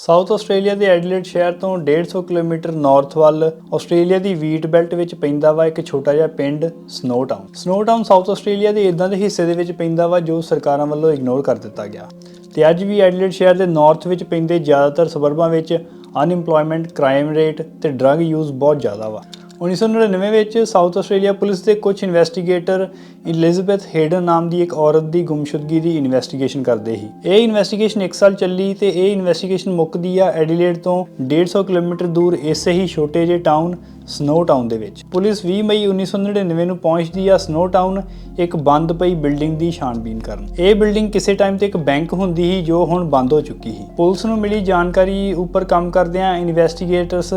South Australia ਦੇ Adelaide ਸ਼ਹਿਰ ਤੋਂ 150 ਕਿਲੋਮੀਟਰ ਨਾਰਥ ਵੱਲ ਆਸਟ੍ਰੇਲੀਆ ਦੀ ਵੀਟ ਬੈਲਟ ਵਿੱਚ ਪੈਂਦਾ ਵਾ ਇੱਕ ਛੋਟਾ ਜਿਹਾ ਪਿੰਡ Snowtown Snowtown South Australia ਦੇ ਇਦਾਂ ਦੇ ਹਿੱਸੇ ਦੇ ਵਿੱਚ ਪੈਂਦਾ ਵਾ ਜੋ ਸਰਕਾਰਾਂ ਵੱਲੋਂ ਇਗਨੋਰ ਕਰ ਦਿੱਤਾ ਗਿਆ। ਤੇ ਅੱਜ ਵੀ ਐਡੀਲੇਡ ਸ਼ਹਿਰ ਦੇ ਨਾਰਥ ਵਿੱਚ ਪੈਂਦੇ ਜ਼ਿਆਦਾਤਰ ਸਬਰਬਾਂ ਵਿੱਚ ਅਨਇੰਪਲੋਇਮੈਂਟ ਕ੍ਰਾਈਮ ਰੇਟ ਤੇ ਡਰੱਗ ਯੂਜ਼ ਬਹੁਤ ਜ਼ਿਆਦਾ ਵਾ। 1999 ਵਿੱਚ ਸਾਊਥ ਆਸਟ੍ਰੇਲੀਆ ਪੁਲਿਸ ਦੇ ਕੁਝ ਇਨਵੈਸਟੀਗੇਟਰ ਇਲਿਜ਼ਬeth ਹੇਡਨ ਨਾਮ ਦੀ ਇੱਕ ਔਰਤ ਦੀ ਗੁੰਮਸ਼ੁਦਗੀ ਦੀ ਇਨਵੈਸਟੀਗੇਸ਼ਨ ਕਰਦੇ ਸੀ। ਇਹ ਇਨਵੈਸਟੀਗੇਸ਼ਨ 1 ਸਾਲ ਚੱਲੀ ਤੇ ਇਹ ਇਨਵੈਸਟੀਗੇਸ਼ਨ ਮੁੱਕਦੀ ਆ ਐਡੀਲੇਡ ਤੋਂ 150 ਕਿਲੋਮੀਟਰ ਦੂਰ ਇਸੇ ਹੀ ਛੋਟੇ ਜਿਹੇ ਟਾਊਨ ਸਨੋ ਟਾਊਨ ਦੇ ਵਿੱਚ। ਪੁਲਿਸ 20 ਮਈ 1999 ਨੂੰ ਪਹੁੰਚਦੀ ਆ ਸਨੋ ਟਾਊਨ ਇੱਕ ਬੰਦ ਪਈ ਬਿਲਡਿੰਗ ਦੀ ਛਾਣਬੀਨ ਕਰਨ। ਇਹ ਬਿਲਡਿੰਗ ਕਿਸੇ ਟਾਈਮ ਤੇ ਇੱਕ ਬੈਂਕ ਹੁੰਦੀ ਸੀ ਜੋ ਹੁਣ ਬੰਦ ਹੋ ਚੁੱਕੀ ਸੀ। ਪੁਲਿਸ ਨੂੰ ਮਿਲੀ ਜਾਣਕਾਰੀ ਉੱਪਰ ਕੰਮ ਕਰਦਿਆਂ ਇਨਵੈਸਟੀਗੇਟਰਸ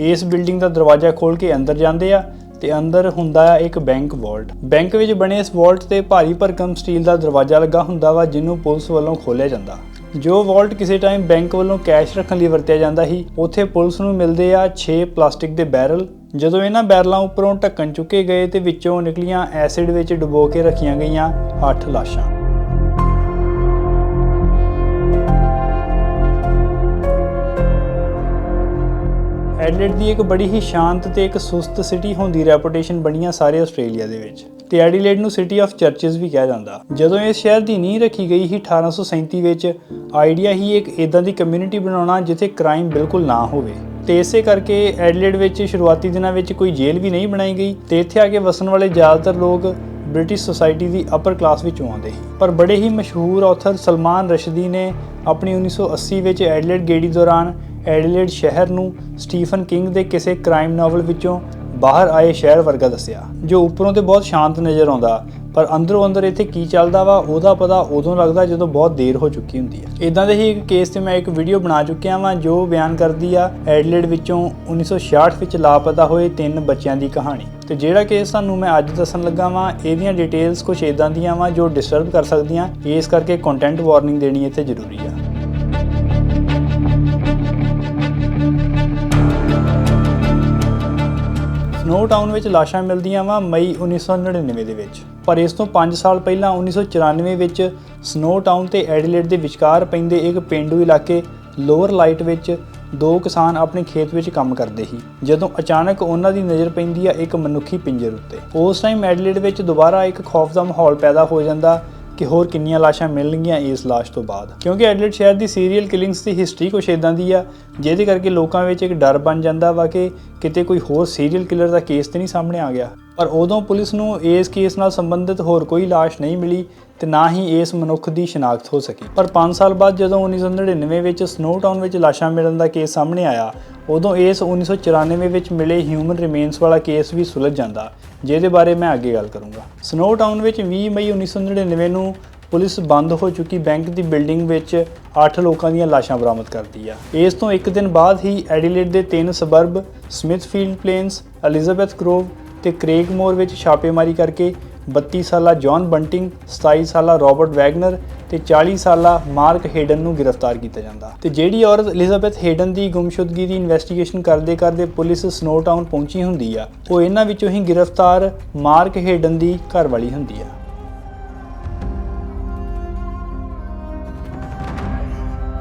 ਇਸ ਬਿਲਡਿੰਗ ਦਾ ਦਰਵਾਜ਼ਾ ਖੋਲ ਕੇ ਅੰਦਰ ਜਾਂਦੇ ਆ ਤੇ ਅੰਦਰ ਹੁੰਦਾ ਆ ਇੱਕ ਬੈਂਕ ਵਾਲਟ। ਬੈਂਕ ਵਿੱਚ ਬਣੇ ਇਸ ਵਾਲਟ ਤੇ ਭਾਰੀ ਭਰਕਮ ਸਟੀਲ ਦਾ ਦਰਵਾਜ਼ਾ ਲੱਗਾ ਹੁੰਦਾ ਵਾ, ਜਿਹਨੂੰ ਪੁਲਿਸ ਵੱਲੋਂ ਖੋਲ੍ਹਿਆ ਜਾਂਦਾ। ਜੋ ਵਾਲਟ ਕਿਸੇ ਟਾਈਮ ਬੈਂਕ ਵੱਲੋਂ ਕੈਸ਼ ਰੱਖਣ ਲਈ ਵਰਤਿਆ ਜਾਂਦਾ ਸੀ, ਉੱਥੇ ਪੁਲਿਸ ਨੂੰ ਮਿਲਦੇ ਆ 6 ਪਲਾਸਟਿਕ ਦੇ ਬੈਰਲ। ਜਦੋਂ ਇਹਨਾਂ ਬੈਰਲਾਂ ਉੱਪਰੋਂ ਢੱਕਣ ਚੁੱਕੇ ਗਏ ਤੇ ਵਿੱਚੋਂ ਨਿਕਲੀਆਂ ਐਸਿਡ ਵਿੱਚ ਡੁਬੋ ਕੇ ਰੱਖੀਆਂ ਗਈਆਂ 8 ਲਾਸ਼ਾਂ। ਐਡਲੇਡ ਦੀ ਇੱਕ ਬੜੀ ਹੀ ਸ਼ਾਂਤ ਤੇ ਇੱਕ ਸੁਸਤ ਸਿਟੀ ਹੋਣ ਦੀ ਰੈਪੂਟੇਸ਼ਨ ਬਣੀਆਂ ਸਾਰੇ ਆਸਟ੍ਰੇਲੀਆ ਦੇ ਵਿੱਚ। ਤੇ ਐਡੀਲੇਡ ਨੂੰ ਸਿਟੀ ਆਫ ਚਰਚਸ ਵੀ ਕਿਹਾ ਜਾਂਦਾ। ਜਦੋਂ ਇਸ ਸ਼ਹਿਰ ਦੀ ਨੀਂਹ ਰੱਖੀ ਗਈ ਸੀ 1837 ਵਿੱਚ, ਆਈਡੀਆ ਹੀ ਇੱਕ ਇਦਾਂ ਦੀ ਕਮਿਊਨਿਟੀ ਬਣਾਉਣਾ ਜਿੱਥੇ ਕ੍ਰਾਈਮ ਬਿਲਕੁਲ ਨਾ ਹੋਵੇ। ਤੇ ਇਸੇ ਕਰਕੇ ਐਡਲੇਡ ਵਿੱਚ ਸ਼ੁਰੂਆਤੀ ਦਿਨਾਂ ਵਿੱਚ ਕੋਈ ਜੇਲ੍ਹ ਵੀ ਨਹੀਂ ਬਣਾਈ ਗਈ। ਤੇ ਇੱਥੇ ਆ ਕੇ ਵਸਣ ਵਾਲੇ ਜ਼ਿਆਦਾਤਰ ਲੋਕ ਬ੍ਰਿਟਿਸ਼ ਸੋਸਾਇਟੀ ਦੀ ਅਪਰ ਕਲਾਸ ਵਿੱਚੋਂ ਆਉਂਦੇ ਸੀ। ਪਰ ਬੜੇ ਹੀ ਮਸ਼ਹੂਰ ਆਥਰ ਸਲਮਾਨ ਰਸ਼ਦੀ ਨੇ ਆਪਣੀ 1980 ਵਿੱਚ ਐਡਲੇਡ ਗੇੜੀ ਦੌਰਾਨ ਐਡਲੇਡ ਸ਼ਹਿਰ ਨੂੰ ਸਟੀਫਨ ਕਿੰਗ ਦੇ ਕਿਸੇ ਕ੍ਰਾਈਮ ਨਾਵਲ ਵਿੱਚੋਂ ਬਾਹਰ ਆਏ ਸ਼ਹਿਰ ਵਰਗਾ ਦੱਸਿਆ, ਜੋ ਉੱਪਰੋਂ ਤੇ ਬਹੁਤ ਸ਼ਾਂਤ ਨਜ਼ਰ ਆਉਂਦਾ, ਪਰ ਅੰਦਰੋਂ ਅੰਦਰ ਇੱਥੇ ਕੀ ਚੱਲਦਾ ਵਾ, ਉਹਦਾ ਪਤਾ ਉਦੋਂ ਲੱਗਦਾ ਜਦੋਂ ਬਹੁਤ ਦੇਰ ਹੋ ਚੁੱਕੀ ਹੁੰਦੀ ਹੈ ਇਦਾਂ ਦੇ ਹੀ ਇੱਕ ਕੇਸ ਤੇ ਮੈਂ ਇੱਕ ਵੀਡੀਓ ਬਣਾ ਚੁੱਕਿਆ ਵਾਂ, ਜੋ ਬਿਆਨ ਕਰਦੀ ਆ ਐਡਲੇਡ ਵਿੱਚੋਂ 1966 ਵਿੱਚ ਲਾਪਤਾ ਹੋਏ ਤਿੰਨ ਬੱਚਿਆਂ ਦੀ ਕਹਾਣੀ। ਤੇ ਜਿਹੜਾ ਕੇਸ ਤੁਹਾਨੂੰ ਮੈਂ ਅੱਜ ਦੱਸਣ ਲੱਗਾ ਵਾਂ, ਇਹਦੀਆਂ ਡਿਟੇਲਸ ਕੁਝ ਇਦਾਂ ਦੀਆਂ ਵਾਂ ਜੋ ਡਿਸਟਰਬ ਕਰ ਸਕਦੀਆਂ, ਇਸ ਕਰਕੇ ਕੰਟੈਂਟ ਵਾਰਨਿੰਗ ਦੇਣੀ ਇੱਥੇ ਜ਼ਰੂਰੀ ਆ। ਸਨੋ ਟਾਊਨ ਵਿੱਚ ਲਾਸ਼ਾਂ ਮਿਲਦੀਆਂ ਵਾ ਮਈ 1999 ਦੇ ਵਿੱਚ। ਪਰ ਇਸ ਤੋਂ 5 ਸਾਲ ਪਹਿਲਾਂ 1994 ਵਿੱਚ ਸਨੋ ਟਾਊਨ ਤੇ ਐਡੀਲੇਡ ਦੇ ਵਿਚਕਾਰ ਪੈਂਦੇ ਇੱਕ ਪਿੰਡੂ ਇਲਾਕੇ ਲੋਅਰ ਲਾਈਟ ਵਿੱਚ ਦੋ ਕਿਸਾਨ ਆਪਣੇ ਖੇਤ ਵਿੱਚ ਕੰਮ ਕਰਦੇ ਸੀ। ਜਦੋਂ ਅਚਾਨਕ ਉਹਨਾਂ ਦੀ ਨਜ਼ਰ ਪੈਂਦੀ ਆ ਇੱਕ ਮਨੁੱਖੀ ਪਿੰਜਰ ਉੱਤੇ। ਉਸ ਟਾਈਮ ਐਡੀਲੇਡ ਵਿੱਚ ਦੁਬਾਰਾ ਇੱਕ ਖੌਫ ਦਾ ਮਾਹੌਲ ਪੈਦਾ ਹੋ ਜਾਂਦਾ ਕਿ ਹੋਰ ਕਿੰਨੀਆਂ ਲਾਸ਼ਾਂ ਮਿਲਣਗੀਆਂ ਇਸ ਲਾਸ਼ ਤੋਂ ਬਾਅਦ। ਕਿਉਂਕਿ ਐਡਲੇਡ ਸ਼ਹਿਰ ਦੀ ਸੀਰੀਅਲ ਕਿਲਿੰਗਸ ਦੀ ਹਿਸਟਰੀ ਕੁਛ ਇਦਾਂ ਦੀ ਆ, ਜਿਹਦੇ ਕਰਕੇ ਲੋਕਾਂ ਵਿੱਚ ਇੱਕ ਡਰ ਬਣ ਜਾਂਦਾ ਵਾ ਕਿ ਕਿਤੇ ਕੋਈ ਹੋਰ ਸੀਰੀਅਲ ਕਿਲਰ ਦਾ ਕੇਸ ਤੇ ਨਹੀਂ ਸਾਹਮਣੇ ਆ ਗਿਆ। ਪਰ ਉਦੋਂ ਪੁਲਿਸ ਨੂੰ ਇਸ ਕੇਸ ਨਾਲ ਸੰਬੰਧਿਤ ਹੋਰ ਕੋਈ ਲਾਸ਼ ਨਹੀਂ ਮਿਲੀ ਤੇ ਨਾ ਹੀ ਇਸ ਮਨੁੱਖ ਦੀ ਸ਼ਨਾਖਤ ਹੋ ਸਕੀ। ਪਰ 5 ਸਾਲ ਬਾਅਦ ਜਦੋਂ 1999 ਵਿੱਚ ਸਨੋ ਟਾਊਨ ਵਿੱਚ ਲਾਸ਼ਾਂ ਮਿਲਣ ਦਾ ਕੇਸ ਸਾਹਮਣੇ ਆਇਆ, ਉਦੋਂ ਇਸ 1994 ਵਿੱਚ ਮਿਲੇ ਹਿਊਮਨ ਰਿਮੇਨਸ ਵਾਲਾ ਕੇਸ ਵੀ ਸੁਲਝ ਜਾਂਦਾ। ਜਿਹਦੇ ਬਾਰੇ ਮੈਂ ਅੱਗੇ ਗੱਲ ਕਰੂੰਗਾ। ਸਨੋ ਟਾਊਨ ਵਿੱਚ 20 ਮਈ 1999 ਨੂੰ ਪੁਲਿਸ ਬੰਦ ਹੋ ਚੁੱਕੀ ਬੈਂਕ ਦੀ ਬਿਲਡਿੰਗ ਵਿੱਚ 8 ਲੋਕਾਂ ਦੀਆਂ ਲਾਸ਼ਾਂ ਬਰਾਮਦ ਕਰਦੀ ਆ। ਇਸ ਤੋਂ ਇੱਕ ਦਿਨ ਬਾਅਦ ਹੀ ਐਡੀਲੇਡ ਦੇ ਤਿੰਨ suburb, Smithfield Plains Elizabeth Grove ਤੇ ਕ੍ਰੇਗਮੋਰ ਵਿੱਚ ਛਾਪੇਮਾਰੀ ਕਰਕੇ 32 ਸਾਲਾ ਜੌਨ ਬੰਟਿੰਗ, 27 ਸਾਲਾ ਰਾਬਰਟ ਵੈਗਨਰ ਤੇ 40 ਸਾਲਾ ਮਾਰਕ ਹੇਡਨ ਨੂੰ ਗ੍ਰਿਫਤਾਰ ਕੀਤਾ ਜਾਂਦਾ। ਤੇ ਜਿਹੜੀ ਔਰਤ ਐਲਿਜ਼ਾਬੈਥ ਹੇਡਨ ਦੀ ਗੁੰਮਸ਼ੁਦਗੀ ਦੀ ਇਨਵੈਸਟੀਗੇਸ਼ਨ ਕਰਦੇ ਕਰਦੇ ਪੁਲਿਸ ਸਨੋ ਟਾਊਨ ਪਹੁੰਚੀ ਹੁੰਦੀ ਆ, ਉਹ ਇਹਨਾਂ ਵਿੱਚੋਂ ਹੀ ਗ੍ਰਿਫਤਾਰ ਮਾਰਕ ਹੇਡਨ ਦੀ ਘਰਵਾਲੀ ਹੁੰਦੀ ਆ।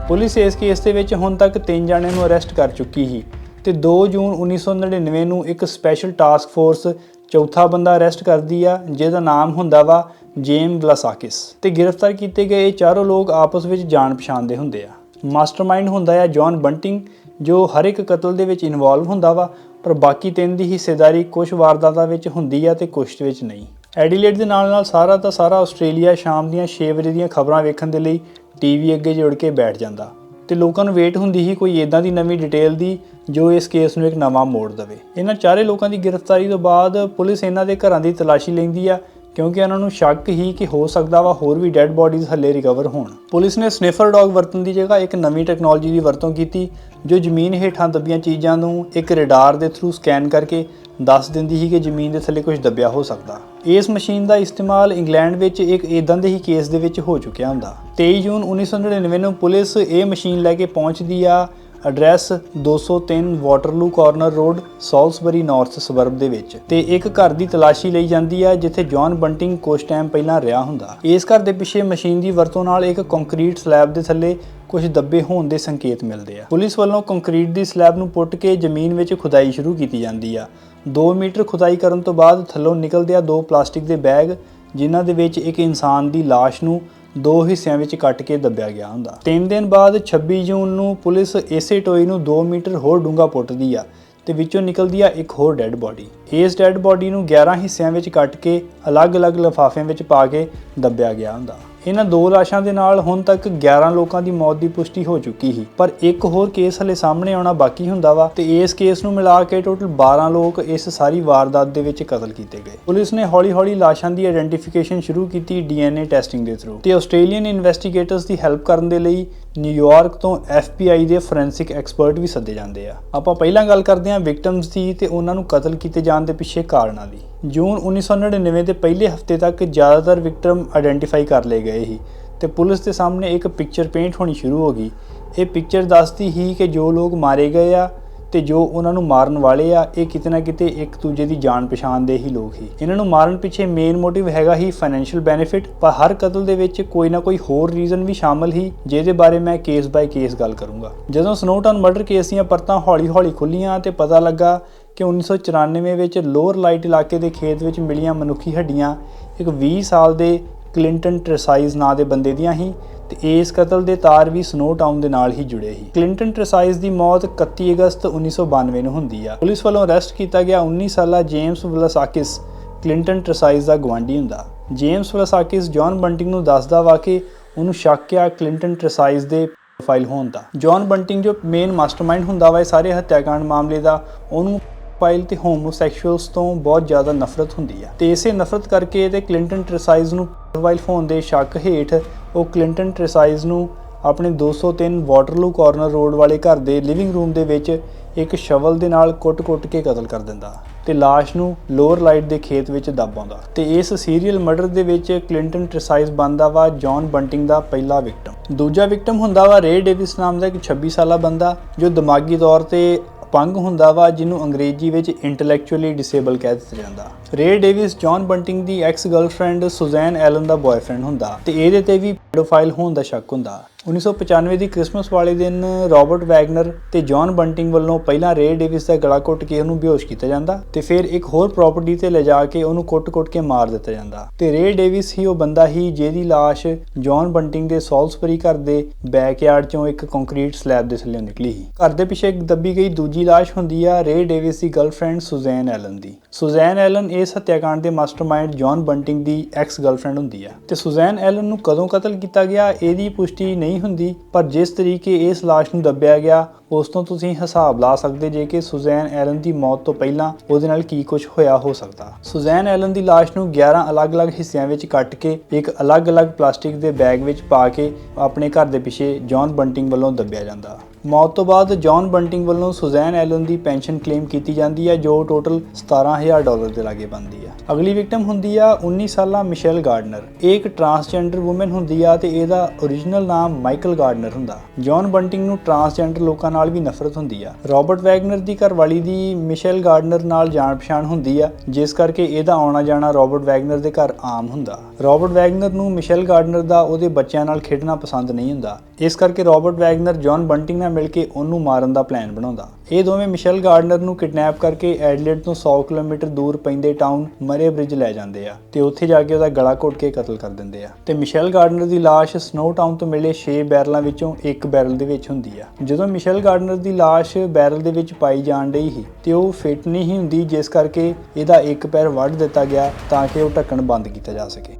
ਪੁਲਿਸ ਇਸ ਕੇਸ ਦੇ ਵਿੱਚ ਹੁਣ ਤੱਕ ਤਿੰਨ ਜਣਿਆਂ ਨੂੰ ਅਰੈਸਟ ਕਰ ਚੁੱਕੀ ਸੀ ਤੇ 2 ਜੂਨ 1999 ਨੂੰ ਇੱਕ ਸਪੈਸ਼ਲ ਟਾਸਕ ਫੋਰਸ ਚੌਥਾ ਬੰਦਾ ਅਰੈਸਟ ਕਰਦੀ ਆ, ਜਿਹਦਾ ਨਾਮ ਹੁੰਦਾ ਵਾ ਜੇਮ ਗਲਾਸਾਕਿਸ ਤੇ ਗ੍ਰਿਫਤਾਰ ਕੀਤੇ ਗਏ ਇਹ ਚਾਰੋਂ ਲੋਕ ਆਪਸ ਵਿੱਚ ਜਾਣ ਪਛਾਣ ਦੇ ਹੁੰਦੇ ਆ। ਮਾਸਟਰਮਾਈਂਡ ਹੁੰਦਾ ਆ ਜੌਨ ਬੰਟਿੰਗ, ਜੋ ਹਰ ਇੱਕ ਕਤਲ ਦੇ ਵਿੱਚ ਇਨਵੋਲਵ ਹੁੰਦਾ ਵਾ, ਪਰ ਬਾਕੀ ਤਿੰਨ ਦੀ ਹਿੱਸੇਦਾਰੀ ਕੁਝ ਵਾਰਦਾਤਾਂ ਵਿੱਚ ਹੁੰਦੀ ਆ ਤੇ ਕੁਝ ਵਿੱਚ ਨਹੀਂ। ਐਡੀਲੇਡ ਦੇ ਨਾਲ ਨਾਲ ਸਾਰਾ ਤਾਂ ਸਾਰਾ ਆਸਟ੍ਰੇਲੀਆ ਸ਼ਾਮ ਦੀਆਂ 6 ਵਜੇ ਦੀਆਂ ਖਬਰਾਂ ਵੇਖਣ ਦੇ ਲਈ ਟੀਵੀ ਅੱਗੇ ਜੁੜ ਕੇ ਬੈਠ ਜਾਂਦਾ। ਤੇ ਲੋਕਾਂ ਨੂੰ ਵੇਟ ਹੁੰਦੀ ਸੀ ਕੋਈ ਇਦਾਂ ਦੀ ਨਵੀਂ ਡਿਟੇਲ ਦੀ ਜੋ ਇਸ ਕੇਸ ਨੂੰ ਇੱਕ ਨਵਾਂ ਮੋੜ ਦੇਵੇ। ਇਹਨਾਂ ਚਾਰੇ ਲੋਕਾਂ ਦੀ ਗ੍ਰਿਫਤਾਰੀ ਤੋਂ ਬਾਅਦ ਪੁਲਿਸ ਇਹਨਾਂ ਦੇ ਘਰਾਂ ਦੀ ਤਲਾਸ਼ੀ ਲੈਂਦੀ ਆ ਕਿਉਂਕਿ ਉਹਨਾਂ ਨੂੰ ਸ਼ੱਕ ਹੀ ਕਿ ਹੋ ਸਕਦਾ ਵਾ ਹੋਰ ਵੀ ਡੈੱਡ ਬੋਡੀਜ਼ ਹੱਲੇ ਰਿਕਵਰ ਹੋਣ। ਪੁਲਿਸ ਨੇ ਸਨਿਫਰ ਡੌਗ ਵਰਤਣ ਦੀ ਜਗ੍ਹਾ ਇੱਕ ਨਵੀਂ ਟੈਕਨੋਲੋਜੀ ਦੀ ਵਰਤੋਂ ਕੀਤੀ, ਜੋ ਜ਼ਮੀਨ ਹੇਠਾਂ ਦੱਬੀਆਂ ਚੀਜ਼ਾਂ ਨੂੰ ਇੱਕ ਰਡਾਰ ਦੇ ਥਰੂ ਸਕੈਨ ਕਰਕੇ ਦੱਸ ਦਿੰਦੀ ਸੀ ਕਿ ਜ਼ਮੀਨ ਦੇ ਥੱਲੇ ਕੁਝ ਦੱਬਿਆ ਹੋ ਸਕਦਾ। ਇਸ ਮਸ਼ੀਨ ਦਾ ਇਸਤੇਮਾਲ ਇੰਗਲੈਂਡ ਵਿੱਚ ਇੱਕ ਇਦਾਂ ਦੇ ਹੀ ਕੇਸ ਦੇ ਵਿੱਚ ਹੋ ਚੁੱਕਿਆ ਹੁੰਦਾ। 23 ਜੂਨ 1999 ਨੂੰ ਪੁਲਿਸ ਇਹ ਮਸ਼ੀਨ ਲੈ ਕੇ ਪਹੁੰਚਦੀ ਆ address 203 Waterloo corner road, Salisbury north suburb ਦੇ ਵਿੱਚ। ਤੇ ਇੱਕ ਘਰ ਦੀ ਤਲਾਸ਼ੀ ਲਈ ਜਾਂਦੀ ਹੈ, ਜਿੱਥੇ ਜੌਨ ਬੰਟਿੰਗ ਕੁਝ ਟਾਈਮ ਪਹਿਲਾਂ ਰਿਹਾ ਹੁੰਦਾ। ਇਸ ਘਰ ਦੇ ਪਿੱਛੇ ਮਸ਼ੀਨ ਦੀ ਵਰਤੋਂ ਨਾਲ ਇੱਕ ਕੰਕਰੀਟ ਸਲੈਬ ਦੇ ਥੱਲੇ ਕੁਝ ਦੱਬੇ ਹੋਣ ਦੇ ਸੰਕੇਤ ਮਿਲਦੇ ਆ। ਪੁਲਿਸ ਵੱਲੋਂ ਕੰਕਰੀਟ ਦੀ ਸਲੈਬ ਨੂੰ ਪੁੱਟ ਕੇ ਜ਼ਮੀਨ ਵਿੱਚ ਖੁਦਾਈ ਸ਼ੁਰੂ ਕੀਤੀ ਜਾਂਦੀ ਆ। 2 ਮੀਟਰ ਖੁਦਾਈ ਕਰਨ ਤੋਂ ਬਾਅਦ ਥੱਲੋਂ ਨਿਕਲਦੇ ਆ ਦੋ ਪਲਾਸਟਿਕ ਦੇ ਬੈਗ, ਜਿਨ੍ਹਾਂ ਦੇ ਵਿੱਚ ਇੱਕ ਇਨਸਾਨ ਦੀ ਲਾਸ਼ ਨੂੰ ਦੋ ਹਿੱਸਿਆਂ ਵਿੱਚ ਕੱਟ ਕੇ ਦੱਬਿਆ ਗਿਆ ਹੁੰਦਾ। ਤਿੰਨ ਦਿਨ ਬਾਅਦ 26 ਜੂਨ ਨੂੰ ਪੁਲਿਸ ਇਸੇ ਟੋਏ ਨੂੰ 2 ਮੀਟਰ ਹੋਰ ਡੂੰਘਾ ਪੁੱਟਦੀ ਆ ਤੇ ਵਿੱਚੋਂ ਨਿਕਲਦੀ ਆ ਇੱਕ ਹੋਰ ਡੈੱਡ ਬੋਡੀ। ਇਸ ਡੈੱਡ ਬੋਡੀ ਨੂੰ 11 ਹਿੱਸਿਆਂ ਵਿੱਚ ਕੱਟ ਕੇ ਅਲੱਗ-ਅਲੱਗ ਲਿਫਾਫਿਆਂ ਵਿੱਚ ਪਾ ਕੇ ਦੱਬਿਆ ਗਿਆ ਹੁੰਦਾ। ਇਹਨਾਂ ਦੋ ਲਾਸ਼ਾਂ ਦੇ ਨਾਲ ਹੁਣ ਤੱਕ 11 ਲੋਕਾਂ ਦੀ ਮੌਤ ਦੀ ਪੁਸ਼ਟੀ ਹੋ ਚੁੱਕੀ ਸੀ। ਪਰ ਇੱਕ ਹੋਰ ਕੇਸ ਹਲੇ ਸਾਹਮਣੇ ਆਉਣਾ ਬਾਕੀ ਹੁੰਦਾ ਵਾ ਤੇ ਇਸ ਕੇਸ ਨੂੰ ਮਿਲਾ ਕੇ ਟੋਟਲ 12 ਲੋਕ ਇਸ ਸਾਰੀ ਵਾਰਦਾਤ ਦੇ ਵਿੱਚ ਕਤਲ ਕੀਤੇ ਗਏ। ਪੁਲਿਸ ਨੇ ਹੌਲੀ-ਹੌਲੀ ਲਾਸ਼ਾਂ ਦੀ ਆਇਡੈਂਟੀਫਿਕੇਸ਼ਨ ਸ਼ੁਰੂ ਕੀਤੀ ਡੀਐਨਏ ਟੈਸਟਿੰਗ ਦੇ ਥਰੂ ਤੇ ਆਸਟ੍ਰੇਲੀਅਨ ਇਨਵੈਸਟੀਗੇਟਰਸ ਦੀ ਹੈਲਪ ਕਰਨ ਦੇ ਲਈ ਨਿਊਯਾਰਕ ਤੋਂ FBI ਦੇ ਫੋਰੈਂਸਿਕ ਐਕਸਪਰਟ ਵੀ ਸੱਦੇ ਜਾਂਦੇ ਆ। ਆਪਾਂ ਪਹਿਲਾਂ ਗੱਲ ਕਰਦੇ ਹਾਂ ਵਿਕਟਮਸ ਦੀ ਤੇ ਉਹਨਾਂ ਨੂੰ ਕਤਲ ਕੀਤੇ ਜਾਣ ਦੇ ਪਿੱਛੇ ਕਾਰਨਾਂ ਦੀ। ਜੂਨ 1999 ਦੇ ਪਹਿਲੇ ਹਫ਼ਤੇ ਤੱਕ ਜ਼ਿਆਦਾਤਰ ਵਿਕਟਮ ਆਇਡੈਂਟੀਫਾਈ ਕਰ ਲਏ ਗਏ ਸੀ ਤੇ ਪੁਲਿਸ ਦੇ ਸਾਹਮਣੇ ਇੱਕ ਪਿਕਚਰ ਪੇਂਟ ਹੋਣੀ ਸ਼ੁਰੂ ਹੋ ਗਈ। ਇਹ ਪਿਕਚਰ ਦੱਸਦੀ ਸੀ ਕਿ ਜੋ ਲੋਕ ਮਾਰੇ ਗਏ ਆ ਤੇ ਜੋ ਉਹਨਾਂ ਨੂੰ ਮਾਰਨ ਵਾਲੇ ਆ, ਇਹ ਕਿਤੇ ਨਾ ਕਿਤੇ ਇੱਕ ਦੂਜੇ ਦੀ ਜਾਣ ਪਛਾਣ ਦੇ ਹੀ ਲੋਕ ਹੀ ਇਹਨਾਂ ਨੂੰ ਮਾਰਨ ਪਿੱਛੇ ਮੇਨ ਮੋਟਿਵ ਹੈਗਾ ਹੀ ਫਾਈਨੈਂਸ਼ੀਅਲ ਬੈਨੀਫਿਟ ਪਰ ਹਰ ਕਤਲ ਦੇ ਵਿੱਚ ਕੋਈ ਨਾ ਕੋਈ ਹੋਰ ਰੀਜ਼ਨ ਵੀ ਸ਼ਾਮਲ ਹੀ ਜਿਹਦੇ ਬਾਰੇ ਮੈਂ ਕੇਸ ਬਾਈ ਕੇਸ ਗੱਲ ਕਰੂੰਗਾ। ਜਦੋਂ ਸਨੋਟਨ ਮਰਡਰ ਕੇਸ ਦੀਆਂ ਪਰਤਾਂ ਹੌਲੀ-ਹੌਲੀ ਖੁੱਲੀਆਂ ਤੇ ਪਤਾ ਲੱਗਾ ਕਿ 1994 ਵਿੱਚ ਲੋਅਰ ਲਾਈਟ ਇਲਾਕੇ ਦੇ ਖੇਤ ਵਿੱਚ ਮਿਲੀਆਂ ਮਨੁੱਖੀ ਹੱਡੀਆਂ ਇੱਕ 20 ਸਾਲ ਦੇ ਕਲਿੰਟਨ ਟ੍ਰੈਸਾਈਜ਼ ਨਾਂ ਦੇ ਬੰਦੇ ਦੀਆਂ ਹੀ ਤੇ ਇਸ ਕਤਲ ਦੇ ਤਾਰ ਵੀ ਸਨੋ ਟਾਊਨ ਦੇ ਨਾਲ ਹੀ ਜੁੜੇ ਸੀ। ਕਲਿੰਟਨ ਟ੍ਰੈਸਾਈਜ਼ ਦੀ ਮੌਤ 31 ਅਗਸਤ 1992 ਨੂੰ ਹੁੰਦੀ ਆ। ਪੁਲਿਸ ਵੱਲੋਂ ਅਰੈਸਟ ਕੀਤਾ ਗਿਆ 19 ਸਾਲਾ ਜੇਮਸ ਵਲਸਾਕਿਸ ਕਲਿੰਟਨ ਟ੍ਰੈਸਾਈਜ਼ ਦਾ ਗਵਾਂਢੀ ਹੁੰਦਾ। ਜੇਮਸ ਵਲਸਾਕਿਸ ਜੌਨ ਬੰਟਿੰਗ ਨੂੰ ਦੱਸਦਾ ਵਾ ਕਿ ਉਹਨੂੰ ਸ਼ੱਕ ਆ ਕਲਿੰਟਨ ਟ੍ਰੈਸਾਈਜ਼ ਦੇ ਪ੍ਰੋਫਾਈਲ ਹੋਣ ਦਾ। ਜੌਨ ਬੰਟਿੰਗ ਜੋ ਮੇਨ ਮਾਸਟਰਮਾਈਂਡ ਹੁੰਦਾ ਵਾ, ਇਹ ਸਾਰੇ ਹੱਤਿਆਕਾਂਡ ਮਾਮਲੇ ਦਾ ਉਹਨੂੰ ਪਾਈਲ ਤੇ ਹੋਮੋਸੈਕਸ਼ੂਅਲਸ ਤੋਂ ਬਹੁਤ ਜ਼ਿਆਦਾ ਨਫ਼ਰਤ ਹੁੰਦੀ ਆ। ਤੇ ਇਸੇ ਨਫ਼ਰਤ ਕਰਕੇ ਤੇ ਕਲਿੰਟਨ ਟ੍ਰੈਸਾਈਜ਼ ਨੂੰ ਪ੍ਰੋਫਾਈਲ ਫੋਨ ਦੇ ਸ਼ੱਕ ਹੇਠ ਉਹ ਕਲਿੰਟਨ ਟ੍ਰੈਸਾਈਜ਼ ਨੂੰ ਆਪਣੇ 203 ਵਾਟਰਲੂ ਕਾਰਨਰ ਰੋਡ ਵਾਲੇ ਘਰ ਦੇ ਲਿਵਿੰਗ ਰੂਮ ਦੇ ਵਿੱਚ ਇੱਕ ਸ਼ਵਲ ਦੇ ਨਾਲ ਕੁੱਟ-ਕੁੱਟ ਕੇ ਕਤਲ ਕਰ ਦਿੰਦਾ। ਤੇ ਲਾਸ਼ ਨੂੰ ਲੋਅਰ ਲਾਈਟ ਦੇ ਖੇਤ ਵਿੱਚ ਦੱਬ ਆਉਂਦਾ। ਤੇ ਇਸ ਸੀਰੀਅਲ ਮਰਡਰ ਦੇ ਵਿੱਚ ਕਲਿੰਟਨ ਟ੍ਰੈਸਾਈਜ਼ ਬਣਦਾ ਵਾ ਜੌਨ ਬੰਟਿੰਗ ਦਾ ਪਹਿਲਾ ਵਿਕਟਮ ਦੂਜਾ ਵਿਕਟਮ ਹੁੰਦਾ ਵਾ ਰੇ ਡੇਵਿਸ ਨਾਮ ਦਾ ਇੱਕ 26 ਸਾਲਾ ਬੰਦਾ, ਜੋ ਦਿਮਾਗੀ ਤੌਰ ਤੇ ਅਪੰਗ ਹੁੰਦਾ ਵਾ, ਜਿਹਨੂੰ ਅੰਗਰੇਜ਼ੀ ਵਿੱਚ ਇੰਟੈਲੈਕਚੁਅਲੀ ਡਿਸੇਬਲ ਕਹਿ ਦਿੱਤਾ ਜਾਂਦਾ। ਰੇ ਡੇਵਿਸ ਜੌਨ ਬੰਟਿੰਗ ਦੀ ਐਕਸ ਗਰਲਫ੍ਰੈਂਡ ਸੁਜ਼ੈਨ ਐਲਨ ਦਾ ਬॉयਫ੍ਰੈਂਡ ਹੁੰਦਾ। ਤੇ ਇਹਦੇ ਤੇ ਵੀ ਪੈਡੋਫਾਈਲ ਹੋਣ ਦਾ ਸ਼ੱਕ ਹੁੰਦਾ। 1995 ਦੀ ਕ੍ਰਿਸਮਸ ਵਾਲੇ ਦਿਨ ਰਾਬਰਟ ਵੈਗਨਰ ਤੇ ਜੌਨ ਬੰਟਿੰਗ ਵੱਲੋਂ ਪਹਿਲਾਂ ਰੇ ਡੇਵਿਸ ਦਾ ਗਲਾ ਘੁੱਟ ਕੇ ਉਹਨੂੰ ਬੇਹੋਸ਼ ਕੀਤਾ ਜਾਂਦਾ ਤੇ ਫਿਰ ਇੱਕ ਹੋਰ ਪ੍ਰਾਪਰਟੀ ਤੇ ਲਿਜਾ ਕੇ ਉਹਨੂੰ ਕੁੱਟ-ਕੁੱਟ ਕੇ ਮਾਰ ਦਿੱਤਾ ਜਾਂਦਾ। ਤੇ ਰੇ ਡੇਵਿਸ ਹੀ ਉਹ ਬੰਦਾ ਹੀ ਜਿਹਦੀ ਲਾਸ਼ ਜੌਨ ਬੰਟਿੰਗ ਦੇ ਸੌਲਸਬਰੀ ਘਰ ਦੇ ਬੈਕਯਾਰਡ ਚੋਂ ਇੱਕ ਕੰਕਰੀਟ ਸਲੈਬ ਦੇ ਥੱਲੇ ਨਿਕਲੀ ਸੀ। ਘਰ ਦੇ ਪਿੱਛੇ ਇੱਕ ਦੱਬੀ ਗਈ ਦੂਜੀ ਲਾਸ਼ ਹੁੰਦੀ ਆ ਰੇ ਡੇਵਿਸ ਦੀ ਗਰਲਫ੍ਰੈਂਡ ਸੁਜ਼ੈਨ ਐਲਨ ਦੀ। ਸੁਜ਼ੈਨ ਐਲਨ ਇਸ ਹੱਤਿਆਕਾਂਡ ਦੇ ਮਾਸਟਰਮਾਈਂਡ ਜੌਨ ਬੰਟਿੰਗ ਦੀ ਐਕਸ ਗਰਲਫ੍ਰੈਂਡ ਹੁੰਦੀ ਆ। ਤੇ ਸੁਜ਼ੈਨ ਐਲਨ ਨੂੰ ਕਦੋਂ ਕਤਲ ਕੀਤਾ ਗਿਆ, ਇਹਦੀ ਪੁਸ਼ਟੀ ਨਹੀਂ ਹੁੰਦੀ, ਪਰ ਜਿਸ ਤਰੀਕੇ ਇਸ ਲਾਸ਼ ਨੂੰ ਦੱਬਿਆ ਗਿਆ, ਉਸ ਤੋਂ ਤੁਸੀਂ ਹਿਸਾਬ ਲਾ ਸਕਦੇ ਜੇ ਕਿ ਸੁਜ਼ੈਨ ਐਲਨ ਦੀ ਮੌਤ ਤੋਂ ਪਹਿਲਾਂ ਉਹਦੇ ਨਾਲ ਕੀ ਕੁਝ ਹੋਇਆ ਹੋ ਸਕਦਾ। ਸੁਜ਼ੈਨ ਐਲਨ ਦੀ ਲਾਸ਼ ਨੂੰ 11 ਅਲੱਗ-ਅਲੱਗ ਹਿੱਸਿਆਂ ਵਿੱਚ ਕੱਟ ਕੇ ਇੱਕ ਅਲੱਗ-ਅਲੱਗ ਪਲਾਸਟਿਕ ਦੇ ਬੈਗ ਵਿੱਚ ਪਾ ਕੇ ਆਪਣੇ ਘਰ ਦੇ ਪਿੱਛੇ ਜੌਨ ਬੰਟਿੰਗ ਵੱਲੋਂ ਦੱਬਿਆ ਜਾਂਦਾ। ਮੌਤ ਤੋਂ ਬਾਅਦ ਜੌਨ ਬੰਟਿੰਗ ਵੱਲੋਂ ਸੁਜ਼ੈਨ ਐਲਨ ਦੀ ਪੈਨਸ਼ਨ ਕਲੇਮ ਕੀਤੀ ਜਾਂਦੀ ਹੈ, ਜੋ ਟੋਟਲ 17000 ਡਾਲਰ ਦੇ ਲਾਗੇ ਬਣਦੀ ਹੈ। ਅਗਲੀ ਵਿਕਟਮ ਹੁੰਦੀ ਆ 19 ਸਾਲਾ ਮਿਸ਼ੈਲ ਗਾਰਡਨਰ। ਇਹ ਇੱਕ ਟਰਾਂਸਜੈਂਡਰ ਔਮਨ ਹੁੰਦੀ ਆ ਤੇ ਇਹਦਾ origignal ਨਾਮ ਮਾਈਕਲ ਗਾਰਡਨਰ ਹੁੰਦਾ। ਜੌਨ ਬੰਟਿੰਗ ਨੂੰ ਟਰਾਂਸਜੈਂਡਰ ਲੋਕਾਂ ਨਾਲ ਵੀ ਨਫ਼ਰਤ ਹੁੰਦੀ ਆ। ਰਾਬਰਟ ਵੈਗਨਰ ਦੀ ਘਰਵਾਲੀ ਦੀ ਮਿਸ਼ੈਲ ਗਾਰਡਨਰ ਨਾਲ ਜਾਣ ਪਛਾਣ ਹੁੰਦੀ ਆ, ਜਿਸ ਕਰਕੇ ਇਹਦਾ ਆਉਣਾ ਜਾਣਾ ਰਾਬਰਟ ਵੈਗਨਰ ਦੇ ਘਰ ਆਮ ਹੁੰਦਾ। ਰਾਬਰਟ ਵੈਗਨਰ ਨੂੰ ਮਿਸ਼ੈਲ ਗਾਰਡਨਰ ਦਾ ਉਹਦੇ ਬੱਚਿਆਂ ਨਾਲ ਖੇਡਣਾ ਪਸੰਦ ਨਹੀਂ ਹੁੰਦਾ। ਇਸ ਕਰਕੇ ਰਾਬਰਟ ਵੈਗਨਰ ਜੌਨ ਬੰਟਿੰਗ ਨਾਲ ਮਿਲ ਕੇ ਉਹਨੂੰ ਮਾਰਨ ਦਾ ਪਲਾਨ ਬਣਾਉਂਦਾ। ਇਹ ਦੋਵੇਂ ਮਿਸ਼ੇਲ ਗਾਰਡਨਰ ਨੂੰ ਕਿਡਨੈਪ ਕਰਕੇ ਐਡਲੇਡ ਤੋਂ 100 ਕਿਲੋਮੀਟਰ ਦੂਰ ਪੈਂਦੇ ਟਾਊਨ ਮਰੇ ਬ੍ਰਿਜ ਲੈ ਜਾਂਦੇ ਆ ਤੇ ਉੱਥੇ ਜਾ ਕੇ ਉਹਦਾ ਗਲਾ ਘੁੱਟ ਕੇ ਕਤਲ ਕਰ ਦਿੰਦੇ ਆ। ਤੇ ਮਿਸ਼ੇਲ ਗਾਰਡਨਰ ਦੀ ਲਾਸ਼ ਸਨੋ ਟਾਊਨ ਤੋਂ ਮਿਲੇ 6 ਬੈਰਲਾਂ ਵਿੱਚੋਂ ਇੱਕ ਬੈਰਲ ਦੇ ਵਿੱਚ ਹੁੰਦੀ ਆ। ਜਦੋਂ ਮਿਸ਼ੇਲ ਗਾਰਡਨਰ ਦੀ ਲਾਸ਼ ਬੈਰਲ ਦੇ ਵਿੱਚ ਪਾਈ ਜਾਣ ਰਹੀ ਸੀ ਤੇ ਉਹ ਫਿੱਟ ਨਹੀਂ ਹੁੰਦੀ, ਜਿਸ ਕਰਕੇ ਇਹਦਾ ਇੱਕ ਪੈਰ ਵੱਢ ਦਿੱਤਾ ਗਿਆ ਤਾਂ ਕਿ ਉਹ ਢੱਕਣ ਬੰਦ ਕੀਤਾ ਜਾ ਸਕੇ।